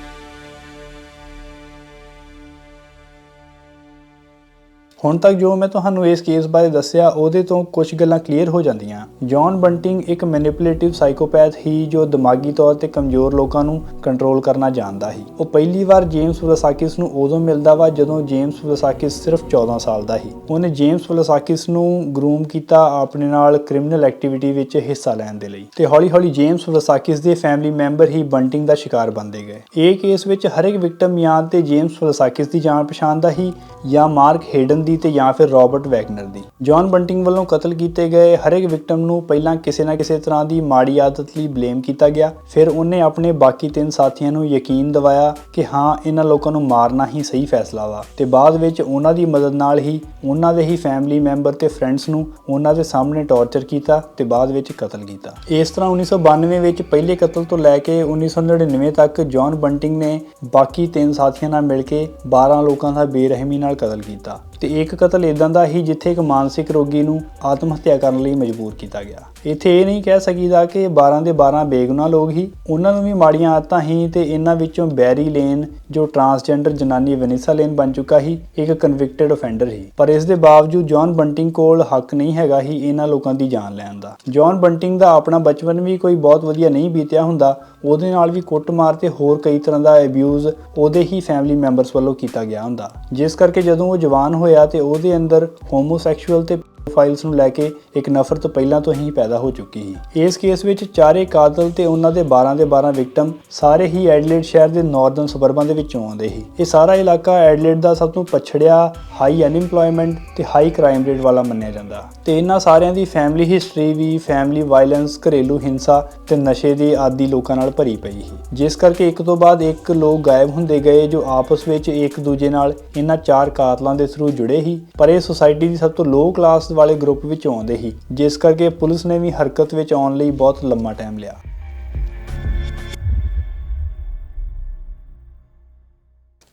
ਹੁਣ ਤੱਕ ਜੋ ਮੈਂ ਤੁਹਾਨੂੰ ਇਸ ਕੇਸ ਬਾਰੇ ਦੱਸਿਆ, ਉਹਦੇ ਤੋਂ ਕੁਝ ਗੱਲਾਂ ਕਲੀਅਰ ਹੋ ਜਾਂਦੀਆਂ। ਜੌਨ ਬੰਟਿੰਗ ਇੱਕ ਮੈਨੀਪੂਲੇਟਿਵ ਸਾਈਕੋਪੈਥ ਹੀ ਜੋ ਦਿਮਾਗੀ ਤੌਰ ਤੇ ਕਮਜ਼ੋਰ ਲੋਕਾਂ ਨੂੰ ਕੰਟਰੋਲ ਕਰਨਾ ਜਾਣਦਾ ਸੀ। ਉਹ ਪਹਿਲੀ ਵਾਰ ਜੇਮਸ ਵਲਸਾਕਿਸ ਨੂੰ ਉਦੋਂ ਮਿਲਦਾ ਵਾ, ਜਦੋਂ ਜੇਮਸ ਵਲਸਾਕਿਸ ਸਿਰਫ 14 ਸਾਲ ਦਾ ਸੀ। ਉਹਨੇ ਜੇਮਸ ਵਲਸਾਕਿਸ ਨੂੰ ਗਰੂਮ ਕੀਤਾ ਆਪਣੇ ਨਾਲ ਕ੍ਰਿਮੀਨਲ ਐਕਟੀਵਿਟੀ ਵਿੱਚ ਹਿੱਸਾ ਲੈਣ ਦੇ ਲਈ। ਤੇ ਹੌਲੀ-ਹੌਲੀ ਜੇਮਸ ਵਲਸਾਕਿਸ ਦੇ ਫੈਮਿਲੀ ਮੈਂਬਰ ਹੀ ਬੰਟਿੰਗ ਦਾ ਸ਼ਿਕਾਰ ਬਣਦੇ ਗਏ। ਇਹ ਕੇਸ ਵਿੱਚ ਹਰ ਇੱਕ ਵਿਕਟਮ ਜਾਂ ਤੇ ਜੇਮਸ ਵਲਸਾਕਿਸ ਦੀ ਜਾਣ ਪਛਾਣ ਦਾ ਹੀ ਜਾਂ ਮਾਰਕ ਹੇਡਨ ਦੀ ਤੇ ਜਾਂ ਫਿਰ ਰਾਬਰਟ ਵੈਗਨਰ ਦੀ। ਜੌਨ ਬੰਟਿੰਗ ਵੱਲੋਂ ਕਤਲ ਕੀਤੇ ਗਏ ਹਰੇਕ ਵਿਕਟਮ ਨੂੰ ਪਹਿਲਾਂ ਕਿਸੇ ਨਾ ਕਿਸੇ ਤਰ੍ਹਾਂ ਦੀ ਮਾੜੀ ਆਦਤ ਲਈ ਬਲੇਮ ਕੀਤਾ ਗਿਆ। ਫਿਰ ਉਹਨੇ ਆਪਣੇ ਬਾਕੀ ਤਿੰਨ ਸਾਥੀਆਂ ਨੂੰ ਯਕੀਨ ਦਿਵਾਇਆ ਕਿ ਹਾਂ, ਇਹਨਾਂ ਲੋਕਾਂ ਨੂੰ ਮਾਰਨਾ ਹੀ ਸਹੀ ਫੈਸਲਾ ਵਾ। ਤੇ ਬਾਅਦ ਵਿੱਚ ਉਹਨਾਂ ਦੀ ਮਦਦ ਨਾਲ ਹੀ ਉਹਨਾਂ ਦੇ ਹੀ ਫੈਮਿਲੀ ਮੈਂਬਰ ਤੇ ਫਰੈਂਡਸ ਨੂੰ ਉਹਨਾਂ ਦੇ ਸਾਹਮਣੇ ਟੌਰਚਰ ਕੀਤਾ ਤੇ ਬਾਅਦ ਵਿੱਚ ਕਤਲ ਕੀਤਾ। ਇਸ ਤਰ੍ਹਾਂ 1992 ਵਿੱਚ ਪਹਿਲੇ ਕਤਲ ਤੋਂ ਲੈ ਕੇ 1999 ਤੱਕ ਜੌਨ ਬੰਟਿੰਗ ਨੇ ਬਾਕੀ ਤਿੰਨ ਸਾਥੀਆਂ ਨਾਲ ਮਿਲ ਕੇ 12 ਲੋਕਾਂ ਦਾ ਬੇਰਹਿਮੀ ਨਾਲ ਕਤਲ ਕੀਤਾ। ਤੇ ਇੱਕ ਕਤਲ ਇਦਾਂ ਦਾ ਹੀ ਜਿੱਥੇ ਇੱਕ ਮਾਨਸਿਕ ਰੋਗੀ ਨੂੰ ਆਤਮ ਹੱਤਿਆ ਕਰਨ ਲਈ ਮਜਬੂਰ ਕੀਤਾ ਗਿਆ। ਇੱਥੇ ਇਹ ਨਹੀਂ ਕਹਿ ਸਕੀਦਾ ਕਿ 12 ਦੇ 12 ਬੇਗੁਨਾਹ ਲੋਕ ਹੀ, ਉਹਨਾਂ ਨੂੰ ਵੀ ਮਾੜੀਆਂ ਆਦਤਾਂ ਹੀ ਤੇ ਇਹਨਾਂ ਵਿੱਚੋਂ ਬੈਰੀ ਲੇਨ, ਜੋ ਟਰਾਂਸਜੈਂਡਰ ਜਨਾਨੀ ਵੈਨਿਸਾ ਲੇਨ ਬਣ ਚੁੱਕਾ ਸੀ ਇੱਕ ਕਨਵਿਕਟਡ ਅਫੈਂਡਰ ਸੀ ਪਰ ਇਸ ਦੇ ਬਾਵਜੂਦ ਜੌਨ ਬੰਟਿੰਗ ਕੋਲ ਹੱਕ ਨਹੀਂ ਹੈਗਾ ਹੀ ਇਹਨਾਂ ਲੋਕਾਂ ਦੀ ਜਾਨ ਲੈਣ ਦਾ। ਜੌਨ ਬੰਟਿੰਗ ਦਾ ਆਪਣਾ ਬਚਪਨ ਵੀ ਕੋਈ ਬਹੁਤ ਵਧੀਆ ਨਹੀਂ ਬੀਤਿਆ ਹੁੰਦਾ, ਉਹਦੇ ਨਾਲ ਵੀ ਕੁੱਟਮਾਰ ਤੇ ਹੋਰ ਕਈ ਤਰ੍ਹਾਂ ਦਾ ਅਬਿਊਜ਼ ਉਹਦੇ ਹੀ ਫੈਮਿਲੀ ਮੈਂਬਰਸ ਵੱਲੋਂ ਕੀਤਾ ਗਿਆ ਹੁੰਦਾ। ਜਿਸ ਕਰਕੇ ਜਦੋਂ ਉਹ ਜਵਾਨ ਹੋਇਆ ਹੋਇਆ ਤੇ ਉਹਦੇ ਅੰਦਰ ਹੋਮੋਸੈਕਸ਼ੂਅਲ ਤੇ ਫਾਈਲਸ ਨੂੰ ਲੈ ਕੇ ਇੱਕ ਨਫ਼ਰਤ ਪਹਿਲਾਂ ਤੋਂ ਹੀ ਪੈਦਾ ਹੋ ਚੁੱਕੀ ਸੀ। ਇਸ ਕੇਸ ਵਿੱਚ ਚਾਰੇ ਕਾਤਲ ਤੇ ਉਹਨਾਂ ਦੇ 12 ਦੇ 12 ਵਿਕਟਮ ਸਾਰੇ ਹੀ ਐਡਲੇਡ ਸ਼ਹਿਰ ਦੇ ਨਾਰਥਰਨ ਸਬਰਬਾਂ ਦੇ ਵਿੱਚੋਂ ਆਉਂਦੇ ਸੀ। ਇਹ ਸਾਰਾ ਇਲਾਕਾ ਐਡਲੇਡ ਦਾ ਸਭ ਤੋਂ ਪਛੜਿਆ ਹਾਈ ਅਨਇੰਪਲੋਇਮੈਂਟ ਤੇ ਹਾਈ ਕ੍ਰਾਈਮ ਰੇਟ ਵਾਲਾ ਮੰਨਿਆ ਜਾਂਦਾ। ਤੇ ਇਹਨਾਂ ਸਾਰਿਆਂ ਦੀ ਫੈਮਿਲੀ ਹਿਸਟਰੀ ਵੀ ਫੈਮਿਲੀ ਵਾਇਲੈਂਸ ਘਰੇਲੂ ਹਿੰਸਾ ਤੇ ਨਸ਼ੇ ਦੇ ਆਦੀ ਲੋਕਾਂ ਨਾਲ ਭਰੀ ਪਈ ਸੀ। ਜਿਸ ਕਰਕੇ ਇੱਕ ਤੋਂ ਬਾਅਦ ਇੱਕ ਲੋਕ ਗਾਇਬ ਹੁੰਦੇ ਗਏ ਜੋ ਆਪਸ ਵਿੱਚ ਇੱਕ ਦੂਜੇ ਨਾਲ ਇਹਨਾਂ ਚਾਰ ਕਾਤਲਾਂ ਦੇ ਥਰੂ ਜੁੜੇ ਸੀ। ਪਰ ਇਹ ਸੁਸਾਇਟੀ ਦੀ ਸਭ ਤੋਂ ਲੋ ਕਲਾਸ ਵਾਲੇ ਗਰੁੱਪ ਵਿੱਚ ਆਉਂਦੇ ਸੀ, ਜਿਸ ਕਰਕੇ ਪੁਲਿਸ ਨੇ ਵੀ ਹਰਕਤ ਵਿੱਚ ਆਉਣ ਲਈ ਬਹੁਤ ਲੰਮਾ ਟਾਈਮ ਲਿਆ।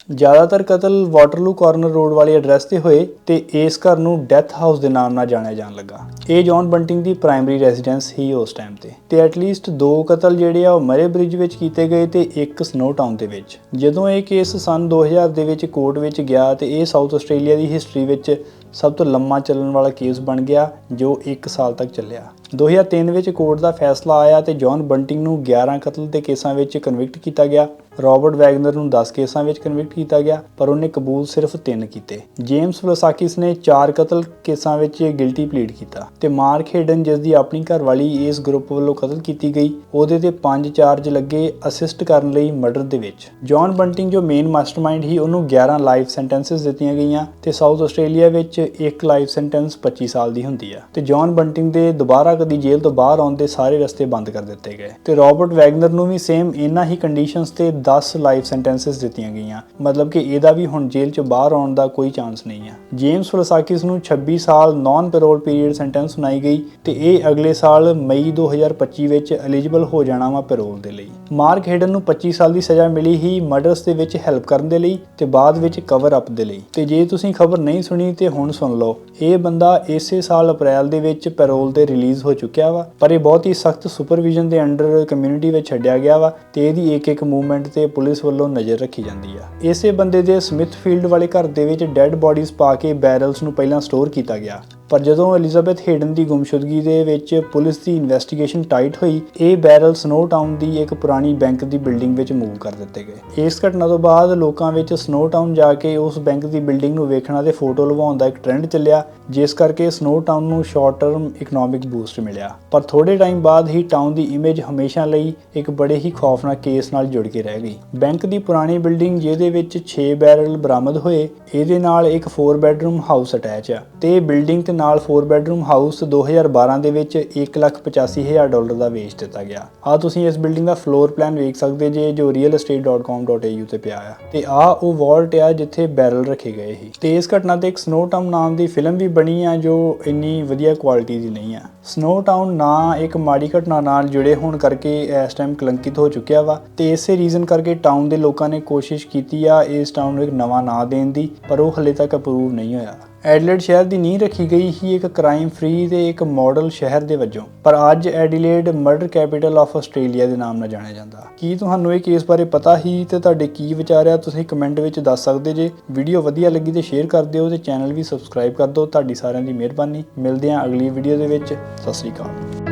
ਜ਼ਿਆਦਾਤਰ ਕਤਲ ਵਾਟਰਲੂ ਕਾਰਨਰ ਰੋਡ ਵਾਲੇ ਐਡਰੈਸ ਤੇ ਹੋਏ ਤੇ ਇਸ ਘਰ ਨੂੰ ਡੈਥ ਹਾਊਸ ਦੇ ਨਾਮ ਨਾਲ ਜਾਣਿਆ ਜਾਣ ਲੱਗਾ। ਇਹ ਜੌਨ ਬੰਟਿੰਗ ਦੀ ਪ੍ਰਾਇਮਰੀ ਰੈਜ਼ੀਡੈਂਸ ਹੀ ਉਸ ਟਾਈਮ ਤੇ ਤੇ ਐਟਲੀਸਟ ਦੋ ਕਤਲ ਜਿਹੜੇ ਆ ਉਹ ਮਰੇ ਬ੍ਰਿਜ ਵਿੱਚ ਕੀਤੇ ਗਏ ਤੇ ਇੱਕ ਸਨੋ ਟਾਊਨ ਦੇ ਵਿੱਚ। ਜਦੋਂ ਇਹ ਕੇਸ ਸਨ 2000 ਦੇ ਵਿੱਚ ਕੋਰਟ ਵਿੱਚ ਗਿਆ ਤੇ ਇਹ ਸਾਊਥ ਆਸਟ੍ਰੇਲੀਆ ਦੀ ਹਿਸਟਰੀ ਵਿੱਚ ਸਭ ਤੋਂ ਲੰਮਾ ਚੱਲਣ ਵਾਲਾ ਕੇਸ ਬਣ ਗਿਆ, ਜੋ 1 ਸਾਲ ਤੱਕ ਚੱਲਿਆ। 2003 ਵਿੱਚ ਕੋਰਟ ਦਾ ਫੈਸਲਾ ਆਇਆ ਤੇ ਜੌਨ ਬੰਟਿੰਗ ਨੂੰ 11 ਕਤਲ ਦੇ ਕੇਸਾਂ ਵਿੱਚ ਕਨਵਿਕਟ ਕੀਤਾ ਗਿਆ। ਰਾਬਰਟ ਵੈਗਨਰ ਨੂੰ 10 ਕੇਸਾਂ ਵਿੱਚ ਕਨਵਿਕਟ ਕੀਤਾ ਗਿਆ, ਪਰ ਉਹਨੇ ਕਬੂਲ ਸਿਰਫ 3 ਕੀਤੇ। ਜੇਮਸ ਵਲਸਾਕਿਸ ਨੇ 4 ਕਤਲ ਕੇਸਾਂ ਵਿੱਚ ਗਿਲਟੀ ਪਲੀਡ ਕੀਤਾ ਤੇ ਮਾਰਕ ਹੇਡਨ ਜਿਸ ਦੀ ਆਪਣੀ ਘਰਵਾਲੀ ਇਸ ਗਰੁੱਪ ਵੱਲੋਂ ਕਤਲ ਕੀਤੀ ਗਈ, ਉਹਦੇ ਤੇ 5 ਚਾਰਜ ਲੱਗੇ ਅਸਿਸਟ ਕਰਨ ਲਈ ਮਰਡਰ ਦੇ ਵਿੱਚ। ਜੌਨ ਬੰਟਿੰਗ ਜੋ ਮੇਨ ਮਾਸਟਰਮਾਈਂਡ ਸੀ, ਉਹਨੂੰ 11 ਲਾਈਫ ਸੈਂਟੈਂਸਸ ਦਿੱਤੀਆਂ ਗਈਆਂ ਤੇ ਸਾਊਥ ਆਸਟ੍ਰੇਲੀਆ ਵਿੱਚ ਇੱਕ ਲਾਈਫ ਸੈਂਟੈਂਸ 25 ਸਾਲ ਦੀ ਹੁੰਦੀ ਆ। ਤੇ ਜੌਨ ਬੰਟਿੰਗ ਦੇ ਦੁਬਾਰਾ ਕਦੀ ਜੇਲ੍ਹ ਤੋਂ ਬਾਹਰ ਆਉਣ ਦੇ ਸਾਰੇ ਰਸਤੇ ਬੰਦ ਕਰ ਦਿੱਤੇ ਗਏ। ਤੇ ਰਾਬਰਟ ਵੈਗਨਰ ਨੂੰ ਵੀ ਸੇਮ ਇਨ੍ਹਾਂ ਹੀ ਕੰਡੀਸ਼ਨਸ ਤੇ 10 ਲਾਈਫ ਸੈਂਟੈਂਸਸ ਦਿੱਤੀਆਂ ਗਈਆਂ। ਮਤਲਬ ਕਿ ਇਹਦਾ ਵੀ ਹੁਣ ਜੇਲ੍ਹ ਚੋਂ ਬਾਹਰ ਆਉਣ ਦਾ ਕੋਈ ਚਾਂਸ ਨਹੀਂ ਆ। ਜੇਮਸ ਫਲਸਾਕਿਸ ਨੂੰ 26 ਸਾਲ ਨਾਨ ਪੈਰੋਲ ਪੀਰੀਅਡ ਸੈਂਟੈਂਸ ਸੁਣਾਈ ਗਈ ਤੇ ਇਹ ਅਗਲੇ ਸਾਲ ਮਈ 2025 ਵਿੱਚ ਐਲੀਜੀਬਲ ਹੋ ਜਾਣਾ ਵਾ ਪੈਰੋਲ ਦੇ ਲਈ। ਮਾਰਕ ਹੇਡਨ ਨੂੰ 25 ਸਾਲ ਦੀ ਸਜ਼ਾ ਮਿਲੀ ਹੀ ਮਰਡਰਸ ਦੇ ਵਿੱਚ ਹੈਲਪ ਕਰਨ ਦੇ ਲਈ ਤੇ ਬਾਅਦ ਵਿੱਚ ਕਵਰ ਅਪ ਦੇ ਲਈ। ਤੇ ਜੇ ਤੁਸੀਂ ਖਬਰ ਨਹੀਂ ਸੁਣੀ ਤੇ ਹੁਣ ਸੁਣ ਲਓ, ਇਹ ਬੰਦਾ ਇਸੇ ਸਾਲ ਅਪ੍ਰੈਲ ਦੇ ਵਿੱਚ ਪੈਰੋਲ ਤੇ ਰਿਲੀਜ਼ ਹੋ ਚੁੱਕਿਆ ਵਾ। ਪਰ ਇਹ ਬਹੁਤ ਹੀ ਸਖਤ ਸੁਪਰਵਿਜ਼ਨ ਦੇ ਅੰਡਰ ਕਮਿਊਨਿਟੀ ਵਿੱਚ ਛੱਡਿਆ ਗਿਆ ਵਾ ਤੇ ਇਹਦੀ ਇੱਕ ਇੱਕ ਮੂਵਮੈਂਟ ਤੇ ਪੁਲਿਸ ਵੱਲੋਂ ਨਜ਼ਰ ਰੱਖੀ ਜਾਂਦੀ ਆ। ਇਸੇ ਬੰਦੇ ਦੇ ਸਮਿਥਫੀਲਡ ਵਾਲੇ ਘਰ ਦੇ ਵਿੱਚ ਡੈੱਡ ਬੋਡੀਜ਼ ਪਾ ਕੇ ਬੈਰਲਸ ਨੂੰ ਪਹਿਲਾਂ ਸਟੋਰ ਕੀਤਾ ਗਿਆ। ਪਰ ਜਦੋਂ ਐਲਿਜ਼ਾਬੈਥ ਹੇਡਨ ਦੀ ਗੁੰਮਸ਼ੁਦਗੀ ਦੇ ਵਿੱਚ ਪੁਲਿਸ ਦੀ ਇਨਵੈਸਟੀਗੇਸ਼ਨ ਟਾਈਟ ਹੋਈ, ਇਹ ਬੈਰਲ ਸਨੋ ਟਾਊਨ ਦੀ ਇੱਕ ਪੁਰਾਣੀ ਬੈਂਕ ਦੀ ਬਿਲਡਿੰਗ ਵਿੱਚ ਮੂਵ ਕਰ ਦਿੱਤੇ ਗਏ। ਇਸ ਘਟਨਾ ਤੋਂ ਬਾਅਦ ਲੋਕਾਂ ਵਿੱਚ ਸਨੋ ਟਾਊਨ ਜਾ ਕੇ ਉਸ ਬੈਂਕ ਦੀ ਬਿਲਡਿੰਗ ਨੂੰ ਵੇਖਣਾ ਤੇ ਫੋਟੋ ਲਵਾਉਣ ਦਾ ਇੱਕ ਟ੍ਰੈਂਡ ਚੱਲਿਆ, ਜਿਸ ਕਰਕੇ ਸਨੋ ਟਾਊਨ ਨੂੰ ਸ਼ਾਰਟ ਟਰਮ ਇਕਨੋਮਿਕ ਬੂਸਟ ਮਿਲਿਆ। ਪਰ ਥੋੜੇ ਟਾਈਮ ਬਾਅਦ ਹੀ ਟਾਊਨ ਦੀ ਇਮੇਜ ਹਮੇਸ਼ਾ ਲਈ ਇੱਕ ਬੜੇ ਹੀ ਖੌਫਨਾਕ ਕੇਸ ਨਾਲ ਜੁੜ ਕੇ ਰਹਿ ਗਈ। ਬੈਂਕ ਦੀ ਪੁਰਾਣੀ ਬਿਲਡਿੰਗ ਜਿਹਦੇ ਵਿੱਚ 6 ਬੈਰਲ ਬਰਾਮਦ ਹੋਏ, ਇਹਦੇ ਨਾਲ ਇੱਕ 4 ਬੈਡਰੂਮ ਹਾਊਸ ਅਟੈਚ ਆ ਤੇ ਬਿਲਡਿੰਗ ਤੇ ਨਾਲ 4 ਬੈਡਰੂਮ ਹਾਊਸ 2012 ਦੇ ਵਿੱਚ 185000 ਡਾਲਰ ਦਾ ਵੇਚ ਦਿੱਤਾ ਗਿਆ। ਆ ਤੁਸੀਂ ਇਸ ਬਿਲਡਿੰਗ ਦਾ ਫਲੋਰ ਪਲਾਨ ਵੇਖ ਸਕਦੇ ਜੇ, ਜੋ realestate.com.au ਤੇ ਪਿਆ ਆ। ਤੇ ਆ ਉਹ ਵਾਲਟ ਆ ਜਿੱਥੇ ਬੈਰਲ ਰੱਖੇ ਗਏ ਸੀ। ਤੇ ਇਸ ਘਟਨਾ ਤੇ ਇੱਕ ਸਨੋ ਟਾਊਨ ਨਾਮ ਦੀ ਫਿਲਮ ਵੀ ਬਣੀ ਆ, ਜੋ ਇੰਨੀ ਵਧੀਆ ਕੁਆਲਿਟੀ ਦੀ ਨਹੀਂ ਆ। ਸਨੋ ਟਾਊਨ ਨਾ ਇੱਕ ਮਾੜੀ ਘਟਨਾ ਨਾਲ ਜੁੜੇ ਹੋਣ ਕਰਕੇ ਇਸ ਟਾਈਮ ਕਲੰਕਿਤ ਹੋ ਚੁੱਕਿਆ ਵਾ ਤੇ ਇਸੇ ਰੀਜ਼ਨ ਕਰਕੇ ਟਾਊਨ ਦੇ ਲੋਕਾਂ ਨੇ ਕੋਸ਼ਿਸ਼ ਕੀਤੀ ਆ ਇਸ ਟਾਊਨ ਨੂੰ ਇੱਕ ਨਵਾਂ ਨਾਂ ਦੇਣ ਦੀ, ਪਰ ਉਹ ਹਲੇ ਤੱਕ ਅਪਰੂਵ ਨਹੀਂ ਹੋਇਆ। ਐਡੀਲੇਡ ਸ਼ਹਿਰ ਦੀ ਨੀਂਹ ਰੱਖੀ ਗਈ ਸੀ ਇੱਕ ਕ੍ਰਾਈਮ ਫ੍ਰੀ ਤੇ ਇੱਕ ਮਾਡਲ ਸ਼ਹਿਰ ਦੇ ਵਜੋਂ, ਪਰ ਅੱਜ Adelaide murder capital of Australia ਦੇ ਨਾਮ ਨਾਲ ਜਾਣਿਆ ਜਾਂਦਾ। ਕੀ ਤੁਹਾਨੂੰ ਇਹ ਕੇਸ ਬਾਰੇ ਪਤਾ ਹੀ ਤੇ ਤੁਹਾਡੇ ਕੀ ਵਿਚਾਰ ਆ, ਤੁਸੀਂ ਕਮੈਂਟ ਵਿੱਚ ਦੱਸ ਸਕਦੇ ਜੇ। ਵੀਡੀਓ ਵਧੀਆ ਲੱਗੀ ਤੇ ਸ਼ੇਅਰ ਕਰ ਦਿਓ ਤੇ ਚੈਨਲ ਵੀ ਸਬਸਕ੍ਰਾਈਬ ਕਰ ਦਿਓ। ਤੁਹਾਡੀ ਸਾਰਿਆਂ ਦੀ ਮਿਹਰਬਾਨੀ। ਮਿਲਦੇ ਹਾਂ ਅਗਲੀ ਵੀਡੀਓ ਦੇ ਵਿੱਚ। ਸਤਿ ਸ੍ਰੀ ਅਕਾਲ।